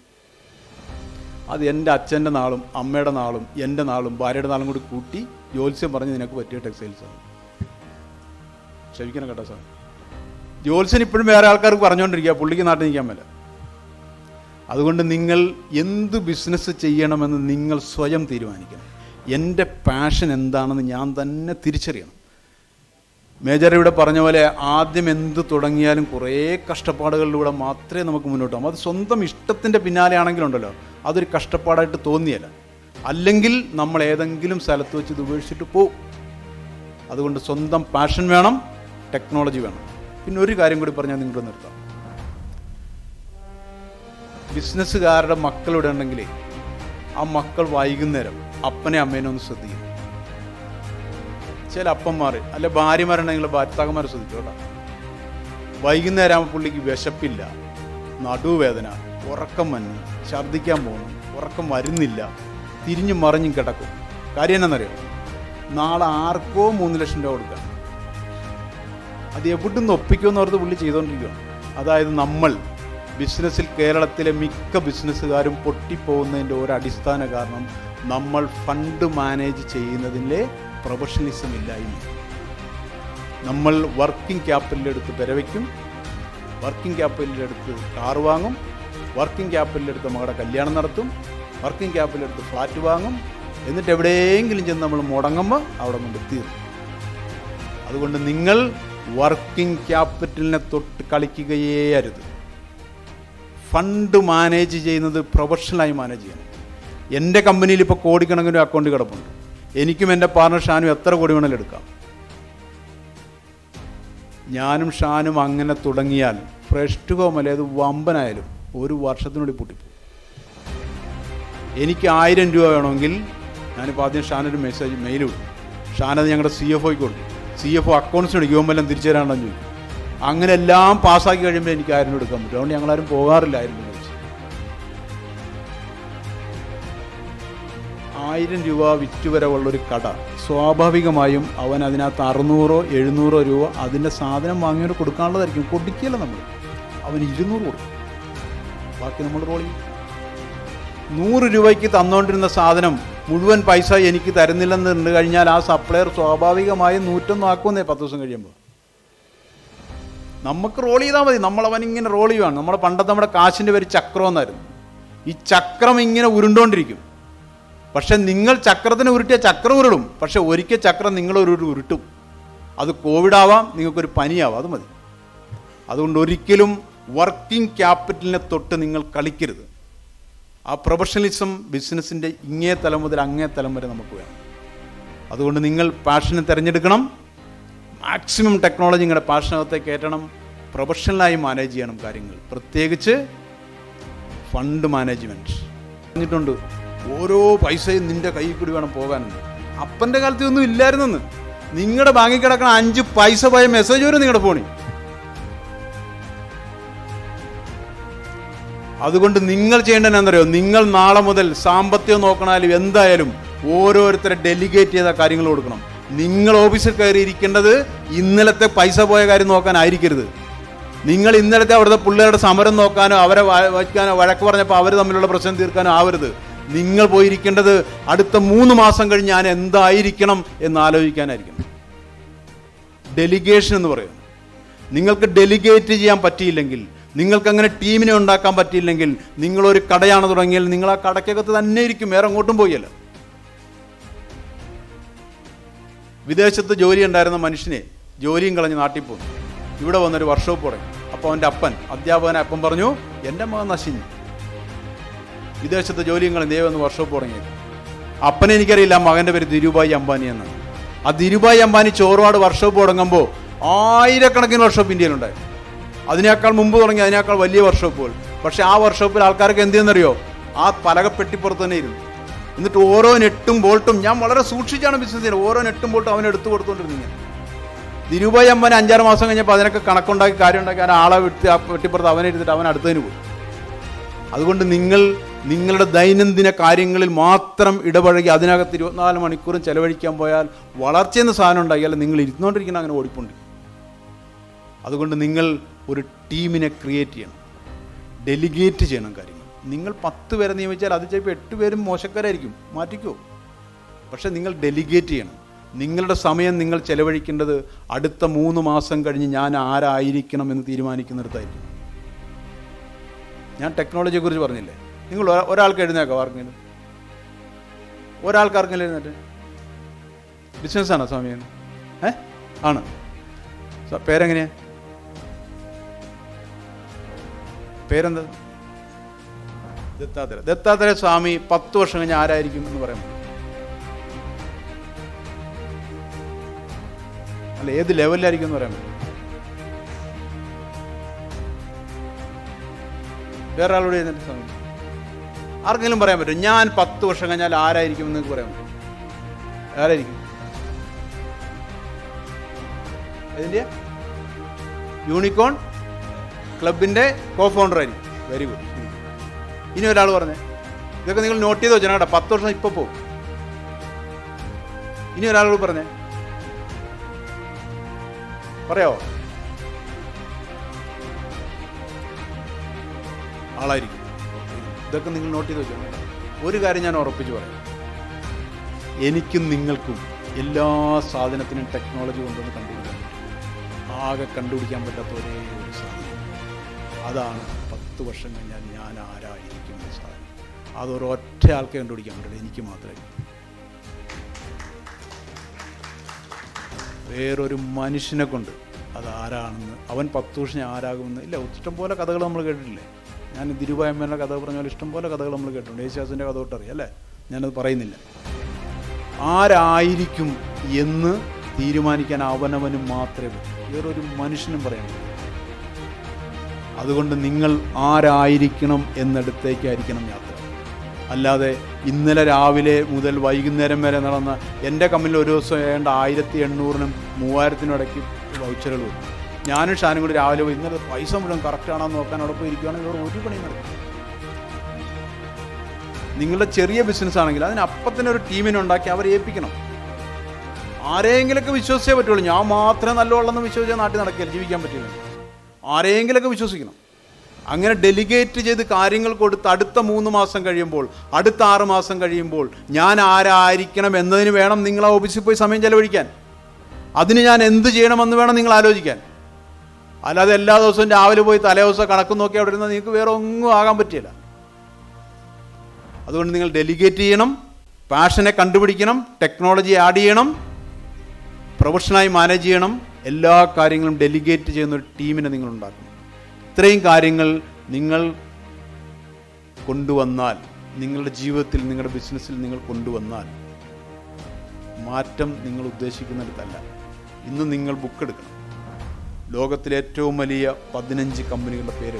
അത് എന്റെ അച്ഛന്റെ നാളും അമ്മയുടെ നാളും എന്റെ നാളും ഭാര്യയുടെ നാളും കൂടി കൂട്ടി ജ്യോത്സ്യം പറഞ്ഞ് നിനക്ക് പറ്റിയ ടെക്സ്റ്റൈൽസാണ് ക്ഷമിക്കണം കേട്ടോ സാർ ജ്യോത്സ്യൻ ഇപ്പോഴും വേറെ ആൾക്കാർക്ക് പറഞ്ഞുകൊണ്ടിരിക്കുക പുള്ളിക്ക് നാട്ടിൽ നിൽക്കാൻ മേല. അതുകൊണ്ട് നിങ്ങൾ എന്ത് ബിസിനസ് ചെയ്യണമെന്ന് നിങ്ങൾ സ്വയം തീരുമാനിക്കണം. എന്റെ പാഷൻ എന്താണെന്ന് ഞാൻ തന്നെ തിരിച്ചറിയണം. മേജർ ഇവിടെ പറഞ്ഞ പോലെ ആദ്യം എന്ത് തുടങ്ങിയാലും കുറേ കഷ്ടപ്പാടുകളിലൂടെ മാത്രമേ നമുക്ക് മുന്നോട്ട് പോകാം അത് സ്വന്തം ഇഷ്ടത്തിന്റെ പിന്നാലെ ആണെങ്കിലുണ്ടല്ലോ അതൊരു കഷ്ടപ്പാടായിട്ട് തോന്നിയല്ല. അല്ലെങ്കിൽ നമ്മൾ ഏതെങ്കിലും സ്ഥലത്ത് വെച്ച് ഇത് ഉപേക്ഷിച്ചിട്ട് പോവും. അതുകൊണ്ട് സ്വന്തം പാഷൻ വേണം ടെക്നോളജി വേണം. പിന്നെ ഒരു കാര്യം കൂടി പറഞ്ഞാൽ നിങ്ങൾ നിർത്താം. ബിസിനസ്സുകാരുടെ മക്കളിവിടെ ഉണ്ടെങ്കിലേ ആ മക്കൾ വൈകുന്നേരം അപ്പനെ അമ്മേനെ ഒന്ന് ശ്രദ്ധിക്കും ചില അപ്പന്മാർ അല്ലെ ഭാര്യമാരുണ്ടെങ്കിൽ ഭർത്താക്കന്മാരെ ശ്രദ്ധിച്ചോട്ടെ വൈകുന്നേരം ആകുമ്പോൾ പുള്ളിക്ക് വിശപ്പില്ല നടുവേദന ഉറക്കം വന്ന് ഛർദ്ദിക്കാൻ പോകുന്നു ഉറക്കം വരുന്നില്ല തിരിഞ്ഞും മറിഞ്ഞും കിടക്കും. കാര്യം എന്നാണെന്നറിയോ നാളെ ആർക്കോ മൂന്ന് ലക്ഷം രൂപ കൊടുക്കാം. അത് എവിടുന്ന് ഒപ്പിക്കുമെന്ന് ഓർത്ത് പുള്ളി ചെയ്തുകൊണ്ടിരിക്കുകയാണ് അതായത് നമ്മൾ ബിസിനസ്സിൽ കേരളത്തിലെ മിക്ക ബിസിനസ്സുകാരും പൊട്ടിപ്പോകുന്നതിന്റെ ഒരു അടിസ്ഥാന കാരണം നമ്മൾ ഫണ്ട് മാനേജ് ചെയ്യുന്നതിലെ പ്രൊഫഷണലിസം ഇല്ലായ്മ. നമ്മൾ വർക്കിംഗ് ക്യാപിറ്റലെടുത്ത് പെരവയ്ക്കും വർക്കിംഗ് ക്യാപിറ്റലെടുത്ത് കാർ വാങ്ങും. വർക്കിംഗ് ക്യാപിറ്റലെടുത്ത് മകളുടെ കല്യാണം നടത്തും. വർക്കിംഗ് ക്യാപിറ്റലെടുത്ത് ഫ്ലാറ്റ് വാങ്ങും. എന്നിട്ട് എവിടെയെങ്കിലും ചെന്ന് നമ്മൾ മുടങ്ങുമ്പോൾ അവിടെ കൊണ്ട് തീർന്നു അതുകൊണ്ട് നിങ്ങൾ വർക്കിംഗ് ക്യാപിറ്റലിനെ തൊട്ട് കളിക്കുകയേ അരുത് ഫണ്ട് മാനേജ് ചെയ്യുന്നത് പ്രൊഫഷണലായി മാനേജ് ചെയ്യണം. എന്റെ കമ്പനിയിൽ ഇപ്പോൾ കോടിക്കണക്കിന് അക്കൗണ്ട് കിടപ്പുണ്ട്. എനിക്കും എന്റെ പാർട്ണർ ഷാനും എത്ര കോടി വേണമെങ്കിലും എടുക്കാം. ഞാനും ഷാനും അങ്ങനെ തുടങ്ങിയാൽ ഫ്രഷ് മല അത് വമ്പനായാലും ഒരു വർഷത്തിനുള്ളിൽ പൊട്ടിപ്പോകും. എനിക്ക് ആയിരം രൂപ വേണമെങ്കിൽ ഞാനിപ്പോൾ ആദ്യം ഷാനൊരു മെസ്സേജ് മെയിൽ വിടും ഷാനത് ഞങ്ങളുടെ സി എഫ് ഒക്ക് കൊടുക്കും. സി എഫ് ഒ അക്കൗണ്ട്സിന് യുവമ്പെല്ലാം തിരിച്ചു തരാണെന്ന് ചോദിക്കും. അങ്ങനെ എല്ലാം പാസ്സാക്കി കഴിയുമ്പോൾ എനിക്ക് ആയിരം രൂപ എടുക്കാൻ പറ്റും. അതുകൊണ്ട് ഞങ്ങളാരും പോകാറില്ല ആയിരം രൂപ വിറ്റുവരവുള്ളൊരു കട സ്വാഭാവികമായും അവൻ അതിനകത്ത് അറുന്നൂറോ എഴുന്നൂറോ രൂപ അതിന്റെ സാധനം വാങ്ങിയവർ കൊടുക്കാനുള്ളതായിരിക്കും. കൊടുക്കില്ല നമ്മൾ. അവൻ ഇരുന്നൂറ് കൊടുക്കും. ബാക്കി നമ്മൾ ചെയ്യും. നൂറ് രൂപയ്ക്ക് തന്നുകൊണ്ടിരുന്ന സാധനം മുഴുവൻ പൈസ എനിക്ക് തരുന്നില്ലെന്ന് കണ്ടു കഴിഞ്ഞാൽ ആ സപ്ലയർ സ്വാഭാവികമായും നൂറ്റൊന്നും ആക്കുമെന്നേ പത്ത് ദിവസം കഴിയുമ്പോൾ. നമുക്ക് റോൾ ചെയ്താൽ മതി. നമ്മൾ ഇങ്ങനെ റോൾ ചെയ്യുവാണ്. നമ്മുടെ പണ്ടത്തെ നമ്മുടെ കാശിന്റെ പേര് ചക്രം എന്നായിരുന്നു ഈ ചക്രം ഇങ്ങനെ ഉരുണ്ടോണ്ടിരിക്കും. പക്ഷെ നിങ്ങൾ ചക്രത്തിന് ഉരുട്ടിയ ചക്രം ഉരുളും. പക്ഷെ ഒരിക്കൽ ചക്രം നിങ്ങളൊരു ഉരുട്ടും. അത് കോവിഡ് ആവാം നിങ്ങൾക്കൊരു പനിയാവാം അത് മതി. അതുകൊണ്ട് ഒരിക്കലും വർക്കിംഗ് ക്യാപിറ്റലിനെ തൊട്ട് നിങ്ങൾ കളിക്കരുത്. ആ പ്രൊഫഷണലിസം ബിസിനസ്സിന്റെ ഇങ്ങേ തലം മുതൽ അങ്ങേ തലം വരെ നമുക്ക് വേണം. അതുകൊണ്ട് നിങ്ങൾ പാഷനെ തിരഞ്ഞെടുക്കണം. മാക്സിമം ടെക്നോളജി നിങ്ങളുടെ പാഷനകത്തെ കയറ്റണം. പ്രൊഫഷണലായി മാനേജ് ചെയ്യണം കാര്യങ്ങൾ. പ്രത്യേകിച്ച് ഫണ്ട് മാനേജ്മെന്റ് പറഞ്ഞിട്ടുണ്ട്. ഓരോ പൈസയും നിന്റെ കയ്യിൽ കൂടി വേണം പോകാനെന്ന്. അപ്പന്റെ കാലത്ത് ഒന്നും ഇല്ലായിരുന്നെന്ന്. നിങ്ങളുടെ ബാങ്കിൽ കിടക്കണ അഞ്ച് പൈസ പോയ മെസ്സേജ് വരും നിങ്ങളുടെ ഫോണിൽ അതുകൊണ്ട് നിങ്ങൾ ചെയ്യേണ്ടത് എന്താണെന്നറിയോ? നിങ്ങൾ നാളെ മുതൽ സാമ്പത്തികം നോക്കണാലും എന്തായാലും ഓരോരുത്തരെ ഡെലിഗേറ്റ് ചെയ്ത കാര്യങ്ങൾ കൊടുക്കണം. നിങ്ങൾ ഓഫീസിൽ കയറി ഇരിക്കേണ്ടത് ഇന്നലത്തെ പൈസ പോയ കാര്യം നോക്കാനായിരിക്കരുത്. നിങ്ങൾ ഇന്നലത്തെ അവിടുത്തെ പിള്ളേരുടെ സമരം നോക്കാനോ അവരെ വയ്ക്കാനോ വഴക്ക് പറഞ്ഞപ്പോൾ അവർ തമ്മിലുള്ള പ്രശ്നം തീർക്കാനോ ആവരുത്. നിങ്ങൾ പോയിരിക്കേണ്ടത് അടുത്ത മൂന്ന് മാസം കഴിഞ്ഞ് ഞാൻ എന്തായിരിക്കണം എന്ന് ആലോചിക്കാനായിരിക്കണം ഡെലിഗേഷൻ എന്ന് പറയുന്നത് നിങ്ങൾക്ക് ഡെലിഗേറ്റ് ചെയ്യാൻ പറ്റിയില്ലെങ്കിൽ നിങ്ങൾക്ക് അങ്ങനെ ടീമിനെ ഉണ്ടാക്കാൻ പറ്റിയില്ലെങ്കിൽ നിങ്ങളൊരു കടയാണ് തുടങ്ങിയാൽ നിങ്ങൾ ആ കടയ്ക്കകത്ത് തന്നെ ഇരിക്കും വേറെ അങ്ങോട്ടും പോയല്ലോ. വിദേശത്ത് ജോലി ഉണ്ടായിരുന്ന മനുഷ്യനെ ജോലിയും കളഞ്ഞ് നാട്ടിൽ പോന്നു. ഇവിടെ വന്നൊരു വർക്ക്ഷോപ്പ് തുടങ്ങി. അപ്പോൾ അവന്റെ അപ്പൻ അധ്യാപകനെ അപ്പം പറഞ്ഞു എന്റെ മകൻ നശിഞ്ഞു. വിദേശത്ത് ജോലിയും കളയും ദൈവം എന്ന് വർഷോപ്പ് തുടങ്ങി അപ്പനെ എനിക്കറിയില്ല മകന്റെ പേര് ധിരുഭായി അംബാനി എന്ന്. ആ ധിരുഭായി അംബാനി ചോറുപാട് വർഷോപ്പ് തുടങ്ങുമ്പോൾ ആയിരക്കണക്കിന് വർഷോപ്പ് ഇന്ത്യയിലുണ്ടായി. അതിനേക്കാൾ മുമ്പ് തുടങ്ങി അതിനേക്കാൾ വലിയ വർഷോപ്പുകൾ പക്ഷേ ആ വർഷോപ്പിൽ ആൾക്കാർക്ക് എന്ത് ചെയ്യുന്നറിയോ ആ പലകപ്പെട്ടിപ്പുറത്ത് തന്നെ ഇരുന്നു. എന്നിട്ട് ഓരോ നെട്ടും ബോൾട്ടും ഞാൻ വളരെ സൂക്ഷിച്ചാണ് ബിസിനസ് ചെയ്യുന്നത് ഓരോ നെട്ടും ബോൾട്ടും അവനെ എടുത്തു കൊടുത്തുകൊണ്ടിരുന്നു തിരുവായി അമ്മൻ അഞ്ചാറ് മാസം കഴിഞ്ഞപ്പോൾ അതിനൊക്കെ കണക്കുണ്ടാക്കി കാര്യം ഉണ്ടാക്കി ആ ആളെ ആ വെട്ടിപ്പുറത്ത് അവനെ ഇരുന്നിട്ട് അവൻ അടുത്തതിന് പോയി. അതുകൊണ്ട് നിങ്ങൾ നിങ്ങളുടെ ദൈനംദിന കാര്യങ്ങളിൽ മാത്രം ഇടപഴകി അതിനകത്ത് ഇരുപത്തിനാല് മണിക്കൂറും ചിലവഴിക്കാൻ പോയാൽ വളർച്ചയെന്ന സാധനം ഉണ്ടാക്കിയാൽ നിങ്ങൾ ഇരുന്നുകൊണ്ടിരിക്കുന്ന അങ്ങനെ ഓടിപ്പോണ്ട്. അതുകൊണ്ട് നിങ്ങൾ ഒരു ടീമിനെ ക്രിയേറ്റ് ചെയ്യണം. ഡെലിഗേറ്റ് ചെയ്യണം കാര്യങ്ങൾ. നിങ്ങൾ പത്ത് പേരെ നിയമിച്ചാൽ അത് ചിലപ്പോൾ എട്ട് പേരും മോശക്കാരായിരിക്കും. മാറ്റിക്കോ. പക്ഷേ നിങ്ങൾ ഡെലിഗേറ്റ് ചെയ്യണം. നിങ്ങളുടെ സമയം നിങ്ങൾ ചെലവഴിക്കേണ്ടത് അടുത്ത മൂന്ന് മാസം കഴിഞ്ഞ് ഞാൻ ആരായിരിക്കണം എന്ന് തീരുമാനിക്കുന്നിടത്തായിരിക്കും ഞാൻ ടെക്നോളജിയെക്കുറിച്ച് പറഞ്ഞില്ലേ? നിങ്ങൾ ഒരാ- ഒരാൾക്ക് എഴുന്നേക്കാം ആർക്കെങ്കിലും. ഒരാൾക്ക് ആർക്കെങ്കിലും എഴുന്നേറ്റ്. ബിസിനസ്സാണോ സ്വാമി ഏ? ആണ്. പേരെങ്ങനെയാ? പേരെന്താ? ദത്താത്രേയ. ദത്താത്രേയ സ്വാമി പത്ത് വർഷം കഴിഞ്ഞ് ആരായിരിക്കും എന്ന് പറയാം അല്ല ഏത് ലെവലിലായിരിക്കും എന്ന് പറയാൻ പറ്റും. വേറെ ആളോട് എഴുന്നേറ്റ് സ്വാമി. ആർക്കെങ്കിലും പറയാൻ പറ്റും ഞാൻ പത്ത് വർഷം കഴിഞ്ഞാൽ ആരായിരിക്കും എന്ന് പറയാൻ പറ്റും ആരായിരിക്കും? അതിന്റെ യൂണിക്കോൺ ക്ലബിന്റെ കോ ഫൗണ്ടർ ആയിരിക്കും. വെരി ഗുഡ് ഇനി ഒരാൾ പറഞ്ഞേ. ഇതൊക്കെ നിങ്ങൾ നോട്ട് ചെയ്ത് വെച്ചാൽ കേട്ടോ. പത്ത് വർഷം ഇപ്പോൾ പോകും. ഇനി ഒരാളോട് പറഞ്ഞേ. പറയാവോ? ആളായിരിക്കും. ഇതൊക്കെ നിങ്ങൾ നോട്ട് ചെയ്ത് വെച്ചോ. ഒരു കാര്യം ഞാൻ ഉറപ്പിച്ചു പറയാം. എനിക്കും നിങ്ങൾക്കും എല്ലാ സാധനത്തിനും ടെക്നോളജി കൊണ്ടുവന്ന് കണ്ടുപിടിക്കാൻ ആകെ കണ്ടുപിടിക്കാൻ പറ്റാത്ത ഒരേ ഒരു സാധനം. അതാണ് പത്ത് വർഷം കഴിഞ്ഞാൽ ഞാൻ ആരായിരിക്കും എന്ന സാധനം അതൊരൊറ്റ ആൾക്കെ കണ്ടുപിടിക്കാൻ പറ്റില്ല എനിക്ക് മാത്രമേ. വേറൊരു മനുഷ്യനെ കൊണ്ട് അതാരാണെന്ന് അവൻ പത്ത് വർഷം ആരാകുമെന്ന് ഇല്ല. ഇഷ്ടംപോലെ കഥകൾ നമ്മൾ കേട്ടിട്ടില്ലേ? ഞാൻ തിരുവായ്മേന്റെ കഥ പറഞ്ഞാൽ പോലെ ഇഷ്ടംപോലെ കഥകൾ നമ്മൾ കേട്ടിട്ടുണ്ട്. യേശുദാസിന്റെ കഥ തൊട്ടറിയാം അല്ലേ? ഞാനത് പറയുന്നില്ല. ആരായിരിക്കും എന്ന് തീരുമാനിക്കാൻ അവനവനും മാത്രമേ പറ്റൂ. വേറൊരു മനുഷ്യനും പറയാൻ അതുകൊണ്ട് നിങ്ങൾ ആരായിരിക്കണം എന്നിടത്തേക്കായിരിക്കണം യാത്ര. അല്ലാതെ ഇന്നലെ രാവിലെ മുതൽ വൈകുന്നേരം വരെ നടന്ന എന്റെ കമ്മിൽ ഒരു ദിവസം ഏതാണ്ട് ആയിരത്തി എണ്ണൂറിനും മൂവായിരത്തിനും ഇടയ്ക്ക് വൗച്ചറുകൾ വരും ഞാനും ഷാനും കൂടി രാവിലെ പോയി. ഇന്നലെ പൈസ മുഴുവൻ കറക്റ്റ് ആണോ എന്ന് നോക്കാൻ അവിടെ പോയി ഇരിക്കുകയാണെങ്കിൽ ഇവിടെ ഒരു പണി നടക്കും. നിങ്ങളുടെ ചെറിയ ബിസിനസ് ആണെങ്കിൽ അതിന് അപ്പത്തന്നെ ഒരു ടീമിനെ ഉണ്ടാക്കി അവരെ ഏൽപ്പിക്കണം. ആരെയെങ്കിലൊക്കെ വിശ്വസിച്ചേ പറ്റുള്ളൂ. ഞാൻ മാത്രമേ നല്ലോളെന്ന് വിശ്വസിച്ചാൽ നാട്ടിൽ നടക്കില്ല ജീവിക്കാൻ പറ്റില്ല. ആരെയെങ്കിലൊക്കെ വിശ്വസിക്കണം. അങ്ങനെ ഡെലിഗേറ്റ് ചെയ്ത് കാര്യങ്ങൾ കൊടുത്ത് അടുത്ത മൂന്ന് മാസം കഴിയുമ്പോൾ അടുത്ത ആറ് മാസം കഴിയുമ്പോൾ ഞാൻ ആരായിരിക്കണം എന്നതിന് വേണം നിങ്ങൾ ആ ഓഫീസിൽ പോയി സമയം ചെലവഴിക്കാൻ. അതിന് ഞാൻ എന്ത് ചെയ്യണമെന്ന് വേണം നിങ്ങൾ ആലോചിക്കാൻ. അല്ലാതെ എല്ലാ ദിവസവും രാവിലെ പോയി തലേ ദിവസം കണക്ക് നോക്കി അവിടെ ഇരുന്നാൽ നിങ്ങൾക്ക് വേറെ ഒന്നും ആകാൻ പറ്റില്ല. അതുകൊണ്ട് നിങ്ങൾ ഡെലിഗേറ്റ് ചെയ്യണം പാഷനെ കണ്ടുപിടിക്കണം ടെക്നോളജി ആഡ് ചെയ്യണം പ്രൊഫഷണലായി മാനേജ് ചെയ്യണം എല്ലാ കാര്യങ്ങളും ഡെലിഗേറ്റ് ചെയ്യുന്ന ഒരു ടീമിനെ നിങ്ങൾ ഉണ്ടാക്കണം. ഇത്രയും കാര്യങ്ങൾ നിങ്ങൾ കൊണ്ടുവന്നാൽ നിങ്ങളുടെ ജീവിതത്തിൽ നിങ്ങളുടെ ബിസിനസ്സിൽ നിങ്ങൾ കൊണ്ടുവന്നാൽ മാറ്റം നിങ്ങൾ ഉദ്ദേശിക്കുന്നിടത്തല്ല ഇന്ന് നിങ്ങൾ ബുക്ക് എടുക്കണം ലോകത്തിലെ ഏറ്റവും വലിയ പതിനഞ്ച് കമ്പനികളുടെ പേര്.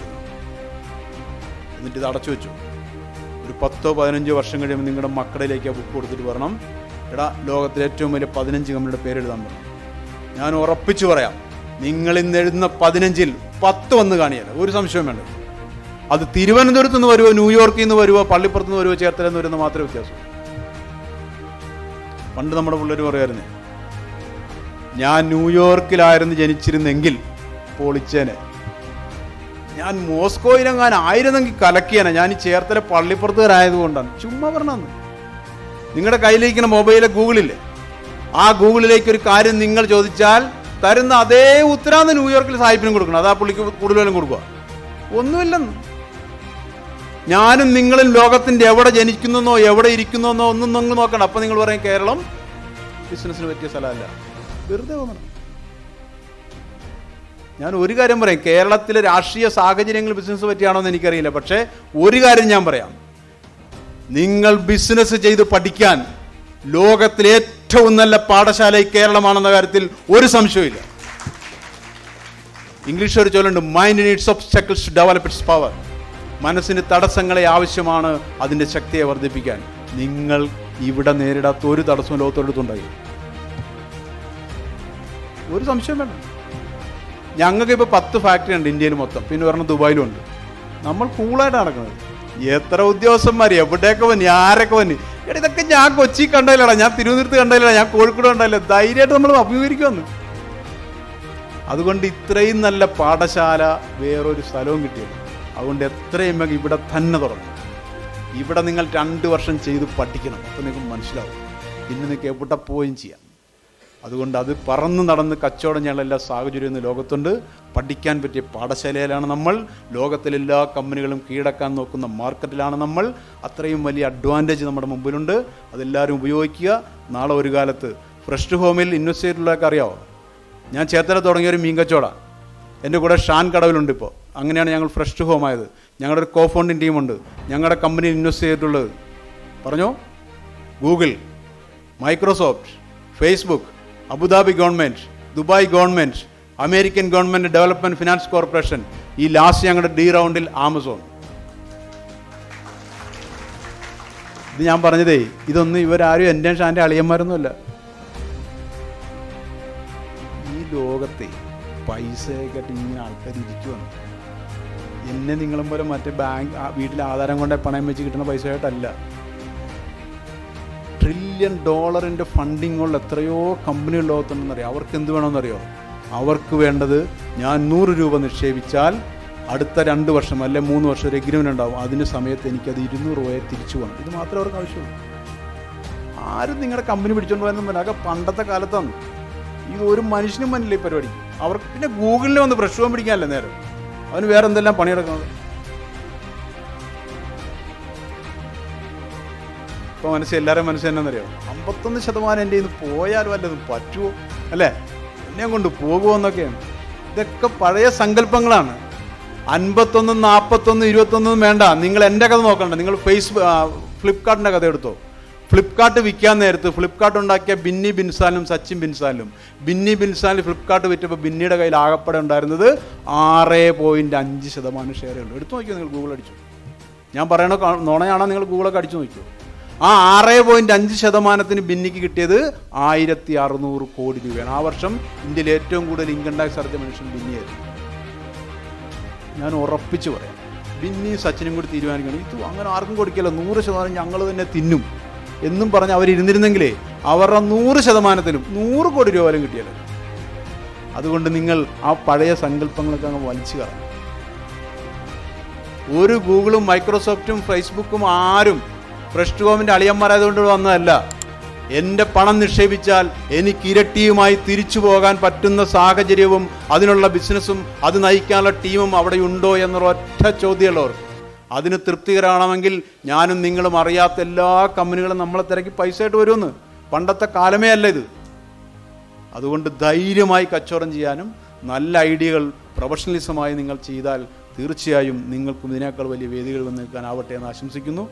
എന്നിട്ട് ഇത് അടച്ചു വെച്ചു. ഒരു പത്തോ പതിനഞ്ചോ വർഷം കഴിയുമ്പോൾ നിങ്ങളുടെ മക്കളിലേക്ക് ബുക്ക് കൊടുത്തിട്ട് വരണം. എടാ ലോകത്തിലെ ഏറ്റവും വലിയ പതിനഞ്ച് കമ്പനിയുടെ പേരെഴുതാൻ പറഞ്ഞു ഞാൻ ഉറപ്പിച്ചു പറയാം നിങ്ങൾ ഇന്ന് എഴുതുന്ന പതിനഞ്ചിൽ പത്ത് വന്ന് കാണിയാൽ ഒരു സംശയം വേണ്ട. അത് തിരുവനന്തപുരത്ത് നിന്ന് വരുവോ ന്യൂയോർക്കിൽ നിന്ന് വരുവോ പള്ളിപ്പുറത്ത് നിന്ന് വരുവോ ചേർത്തലെന്ന് വരുന്ന മാത്രമേ വ്യത്യാസം പണ്ട് നമ്മുടെ പിള്ളേർ പറയായിരുന്നേ ഞാൻ ന്യൂയോർക്കിലായിരുന്നു ജനിച്ചിരുന്നെങ്കിൽ പൊളിച്ചേനെ. ഞാൻ മോസ്കോയിലെങ്ങാൻ ആയിരുന്നെങ്കിൽ കലക്കിയനെ. ഞാൻ ഈ ചേർത്തല പള്ളിപ്പുറത്തുകാരായതുകൊണ്ടാണ്. ചുമ്മാ പറഞ്ഞു നിങ്ങളുടെ കയ്യിലിരിക്കുന്ന മൊബൈലിലെ ഗൂഗിളില്ലേ? ആ ഗൂഗിളിലേക്ക് ഒരു കാര്യം നിങ്ങൾ ചോദിച്ചാൽ തരുന്ന അതേ ഉത്തരാന്ന് ന്യൂയോർക്കിൽ സാഹിബിനും കൊടുക്കണം. അതാ പുള്ളിക്ക് കൂടുതലും കൊടുക്കുക. ഒന്നുമില്ലെന്ന്. ഞാനും നിങ്ങളും ലോകത്തിന്റെ എവിടെ ജനിക്കുന്നോ എവിടെ ഇരിക്കുന്നോ ഒന്നും നിങ്ങൾ നോക്കണം അപ്പൊ നിങ്ങൾ പറയും കേരളം ബിസിനസ്സിന് പറ്റിയ സ്ഥലമല്ല. വെറുതെ തോന്നണം ഞാൻ ഒരു കാര്യം പറയാം കേരളത്തിലെ രാഷ്ട്രീയ സാഹചര്യങ്ങൾ ബിസിനസ് പറ്റിയാണോ എന്ന് എനിക്കറിയില്ല പക്ഷേ ഒരു കാര്യം ഞാൻ പറയാം. നിങ്ങൾ ബിസിനസ് ചെയ്ത് പഠിക്കാൻ ലോകത്തിലെ ഏറ്റവും നല്ല പാഠശാല ഈ കേരളമാണെന്ന കാര്യത്തിൽ ഒരു സംശയമില്ല ഇംഗ്ലീഷ് ഒരു ചൊല്ലുണ്ട് mind needs obstacles to develop its power മനസ്സിന് തടസ്സങ്ങളെ ആവശ്യമാണ് അതിന്റെ ശക്തിയെ വർദ്ധിപ്പിക്കാൻ. നിങ്ങൾ ഇവിടെ നേരിടാത്ത ഒരു തടസ്സവും ലോകത്തൊരിടത്തുണ്ടായി ഒരു സംശയം വേണ്ട. ഞങ്ങൾക്ക് ഇപ്പോൾ പത്ത് ഫാക്ടറി ഉണ്ട് ഇന്ത്യയിൽ മൊത്തം. പിന്നെ ഒരെണ്ണം ദുബായിലും ഉണ്ട്. നമ്മൾ കൂളായിട്ട് നടക്കുന്നത്. എത്ര ഉദ്യോഗസ്ഥന്മാർ എവിടെയൊക്കെ വന്നി ആരൊക്കെ വന്നി. എടാ ഇതൊക്കെ ഞാൻ കൊച്ചി കണ്ടതിലടാ ഞാൻ തിരുവനന്തപുരത്ത് കണ്ടതിലടാ ഞാൻ കോഴിക്കോട് കണ്ടതില്ല ധൈര്യമായിട്ട് നമ്മൾ അഭിമുഖീകരിക്കുമെന്ന് അതുകൊണ്ട് ഇത്രയും നല്ല പാഠശാല വേറൊരു സ്ഥലവും കിട്ടിയത് അതുകൊണ്ട് എത്രയും വേഗം ഇവിടെ തന്നെ തുടങ്ങും. ഇവിടെ നിങ്ങൾ രണ്ട് വർഷം ചെയ്ത് പഠിക്കണം. അപ്പോൾ നിങ്ങൾക്ക് മനസ്സിലാവും. പിന്നെ നിങ്ങൾക്ക് എവിടെ പോവുകയും ചെയ്യാം. അതുകൊണ്ട് അത് പറന്ന് നടന്ന് കച്ചവടം ചെയ്യാനുള്ള എല്ലാ സാഹചര്യവും ഇന്ന് ലോകത്തുണ്ട്. പഠിക്കാൻ പറ്റിയ പാഠശാലയിലാണ് നമ്മൾ. ലോകത്തിലെ എല്ലാ കമ്പനികളും കീഴടക്കാൻ നോക്കുന്ന മാർക്കറ്റിലാണ് നമ്മൾ. അത്രയും വലിയ അഡ്വാന്റേജ് നമ്മുടെ മുമ്പിലുണ്ട്. അതെല്ലാവരും ഉപയോഗിക്കുക. നാളെ ഒരു കാലത്ത് ഫ്രഷ് ടു ഹോമിൽ ഇൻവെസ്റ്റ് ചെയ്തിട്ടുള്ളതൊക്കെ അറിയാമോ ഞാൻ ചേർത്തല തുടങ്ങിയ ഒരു മീൻ കച്ചവടം. എന്റെ കൂടെ ഷാൻ കടവിലുണ്ട് ഇപ്പോൾ. അങ്ങനെയാണ് ഞങ്ങൾ ഫ്രഷ് ഹോം ആയത്. ഞങ്ങളുടെ ഒരു കോ ഫൗണ്ടിങ് ടീമുണ്ട് ഞങ്ങളുടെ കമ്പനി ഇൻവെസ്റ്റ് ചെയ്തിട്ടുള്ളത്. പറഞ്ഞോ? Google Microsoft Facebook Abu Dhabi government Dubai government American government development finance corporation ഈ ലാസ്റ്റ് ഞങ്ങളുടെ ഡി റൗണ്ടിൽ ആമസോൺ. ഇത് ഞാൻ പറഞ്ഞതേ ഇതൊന്നും ഇവരാരും എന്റെ ഷാന്റെ അളിയന്മാരൊന്നുമല്ല. ഈ ലോകത്തെ പൈസയൊക്കെ ഇങ്ങനെ ആൾക്കാർ ഇരിക്കുവാണ് എന്നെ നിങ്ങളും പോലെ മറ്റേ ബാങ്ക് വീട്ടിലെ ആധാരം കൊണ്ട് പണയം വെച്ച് കിട്ടുന്ന പൈസയായിട്ടല്ല. ട്രില്യൺ ഡോളറിന്റെ ഫണ്ടിങ്ങുള്ള എത്രയോ കമ്പനികൾ ലോകത്തുണ്ടെന്നറിയാം? അവർക്ക് എന്ത് വേണമെന്നറിയോ? അവർക്ക് വേണ്ടത് ഞാൻ നൂറ് രൂപ നിക്ഷേപിച്ചാൽ അടുത്ത രണ്ട് വർഷം അല്ലെ മൂന്ന് വർഷം ഒരു എഗ്രിമെന്റ് ഉണ്ടാവും. അതിന് സമയത്ത് എനിക്കത് ഇരുന്നൂറ് രൂപയെ തിരിച്ചു വേണം ഇത് മാത്രമേ അവർക്ക് ആവശ്യമുള്ളൂ. ആരും നിങ്ങളുടെ കമ്പനി പിടിച്ചോണ്ട് പോയെന്നും പറഞ്ഞാൽ അതൊക്കെ പണ്ടത്തെ കാലത്താണ്. ഇത് ഒരു മനുഷ്യനും മനില്ല പരിപാടി. അവർക്ക് പിന്നെ ഗൂഗിളിൽ വന്ന് പ്രശ്നം പിടിക്കാനല്ലേ നേരം? അവന് വേറെ എന്തെല്ലാം പണിയെടുക്കുന്നത്? ഇപ്പോൾ മനസ്സ് എല്ലാവരും മനസ്സിൽ എന്നറിയോ അമ്പത്തൊന്ന് ശതമാനം എന്റെ ഇന്ന് പോയാൽ വല്ലതും പറ്റുമോ അല്ലേ? എന്നെ കൊണ്ട് പോകുമോ എന്നൊക്കെയാണ്. ഇതൊക്കെ പഴയ സങ്കല്പങ്ങളാണ്. അൻപത്തൊന്നും നാൽപ്പത്തൊന്നും ഇരുപത്തൊന്നും വേണ്ട. നിങ്ങൾ എന്റെ കഥ നോക്കണ്ട. നിങ്ങൾ ഫേസ്ബുക്ക് ഫ്ലിപ്കാർട്ടിന്റെ കഥ എടുത്തോ. ഫ്ലിപ്കാർട്ട് വിൽക്കാൻ നേരത്ത് ഫ്ലിപ്കാർട്ട് ഉണ്ടാക്കിയ ബിന്നി ബിൻസാലും സച്ചിൻ ബിൻസാലും. ബിന്നി ബിൻസാലും ഫ്ലിപ്കാർട്ട് വിറ്റപ്പോൾ ബിന്നിയുടെ കയ്യിൽ ആകപ്പെടെ ഉണ്ടായിരുന്നത് ആറ് പോയിന്റ് അഞ്ച് ശതമാനം ഷെയറുകൾ എടുത്തു നോക്കിയോ നിങ്ങൾ ഗൂഗിൾ അടിച്ചു. ഞാൻ പറയണ നുണയാണോ നിങ്ങൾ ഗൂഗിളൊക്കെ അടിച്ചു നോക്കിയോ? ആ ആറ് പോയിന്റ് അഞ്ച് ശതമാനത്തിന് ബിന്നിക്ക് കിട്ടിയത് ആയിരത്തി അറുന്നൂറ് കോടി രൂപയാണ്. ആ വർഷം ഇന്ത്യയിൽ ഏറ്റവും കൂടുതൽ ഇൻകം ടാക്സ് അടച്ച മനുഷ്യൻ ബിന്നിയായിരുന്നു. ഞാൻ ഉറപ്പിച്ചു പറയാം. ബിന്നി സച്ചിനും കൂടി തീരുമാനിക്കണം. ഇത് അങ്ങനെ ആർക്കും കൊടുക്കില്ല. നൂറ് ശതമാനം ഞങ്ങൾ തന്നെ തിന്നും എന്നും പറഞ്ഞ് അവരിരുന്നിരുന്നെങ്കിലേ അവരുടെ നൂറ് ശതമാനത്തിലും നൂറ് കോടി രൂപ പോലും കിട്ടിയത് അതുകൊണ്ട് നിങ്ങൾ ആ പഴയ സങ്കല്പങ്ങളൊക്കെ അങ്ങ് വലിച്ചു കളഞ്ഞു. ഒരു ഗൂഗിളും മൈക്രോസോഫ്റ്റും ഫേസ്ബുക്കും ആരും ഫ്രഷ് ഹോമിന്റെ അളിയന്മാരായതുകൊണ്ട് വന്നതല്ല. എന്റെ പണം നിക്ഷേപിച്ചാൽ എനിക്ക് ഇരട്ടിയുമായി തിരിച്ചു പോകാൻ പറ്റുന്ന സാഹചര്യവും അതിനുള്ള ബിസിനസ്സും അത് നയിക്കാനുള്ള ടീമും അവിടെ ഉണ്ടോ എന്നുള്ള ഒറ്റ ചോദ്യമുള്ളവർ. അതിന് തൃപ്തികരമാണെങ്കിൽ ഞാനും നിങ്ങളും അറിയാത്ത എല്ലാ കമ്പനികളും നമ്മളെ തിരക്കി പൈസ ആയിട്ട് വരുമെന്ന്. പണ്ടത്തെ കാലമേ അല്ല ഇത്. അതുകൊണ്ട് ധൈര്യമായി കച്ചവടം ചെയ്യാനും നല്ല ഐഡിയകൾ പ്രൊഫഷണലിസമായി നിങ്ങൾ ചെയ്താൽ തീർച്ചയായും നിങ്ങൾക്കും ഇതിനേക്കാൾ വലിയ വേദികൾ വന്ന് നിൽക്കാനാവട്ടെ എന്ന് ആശംസിക്കുന്നു.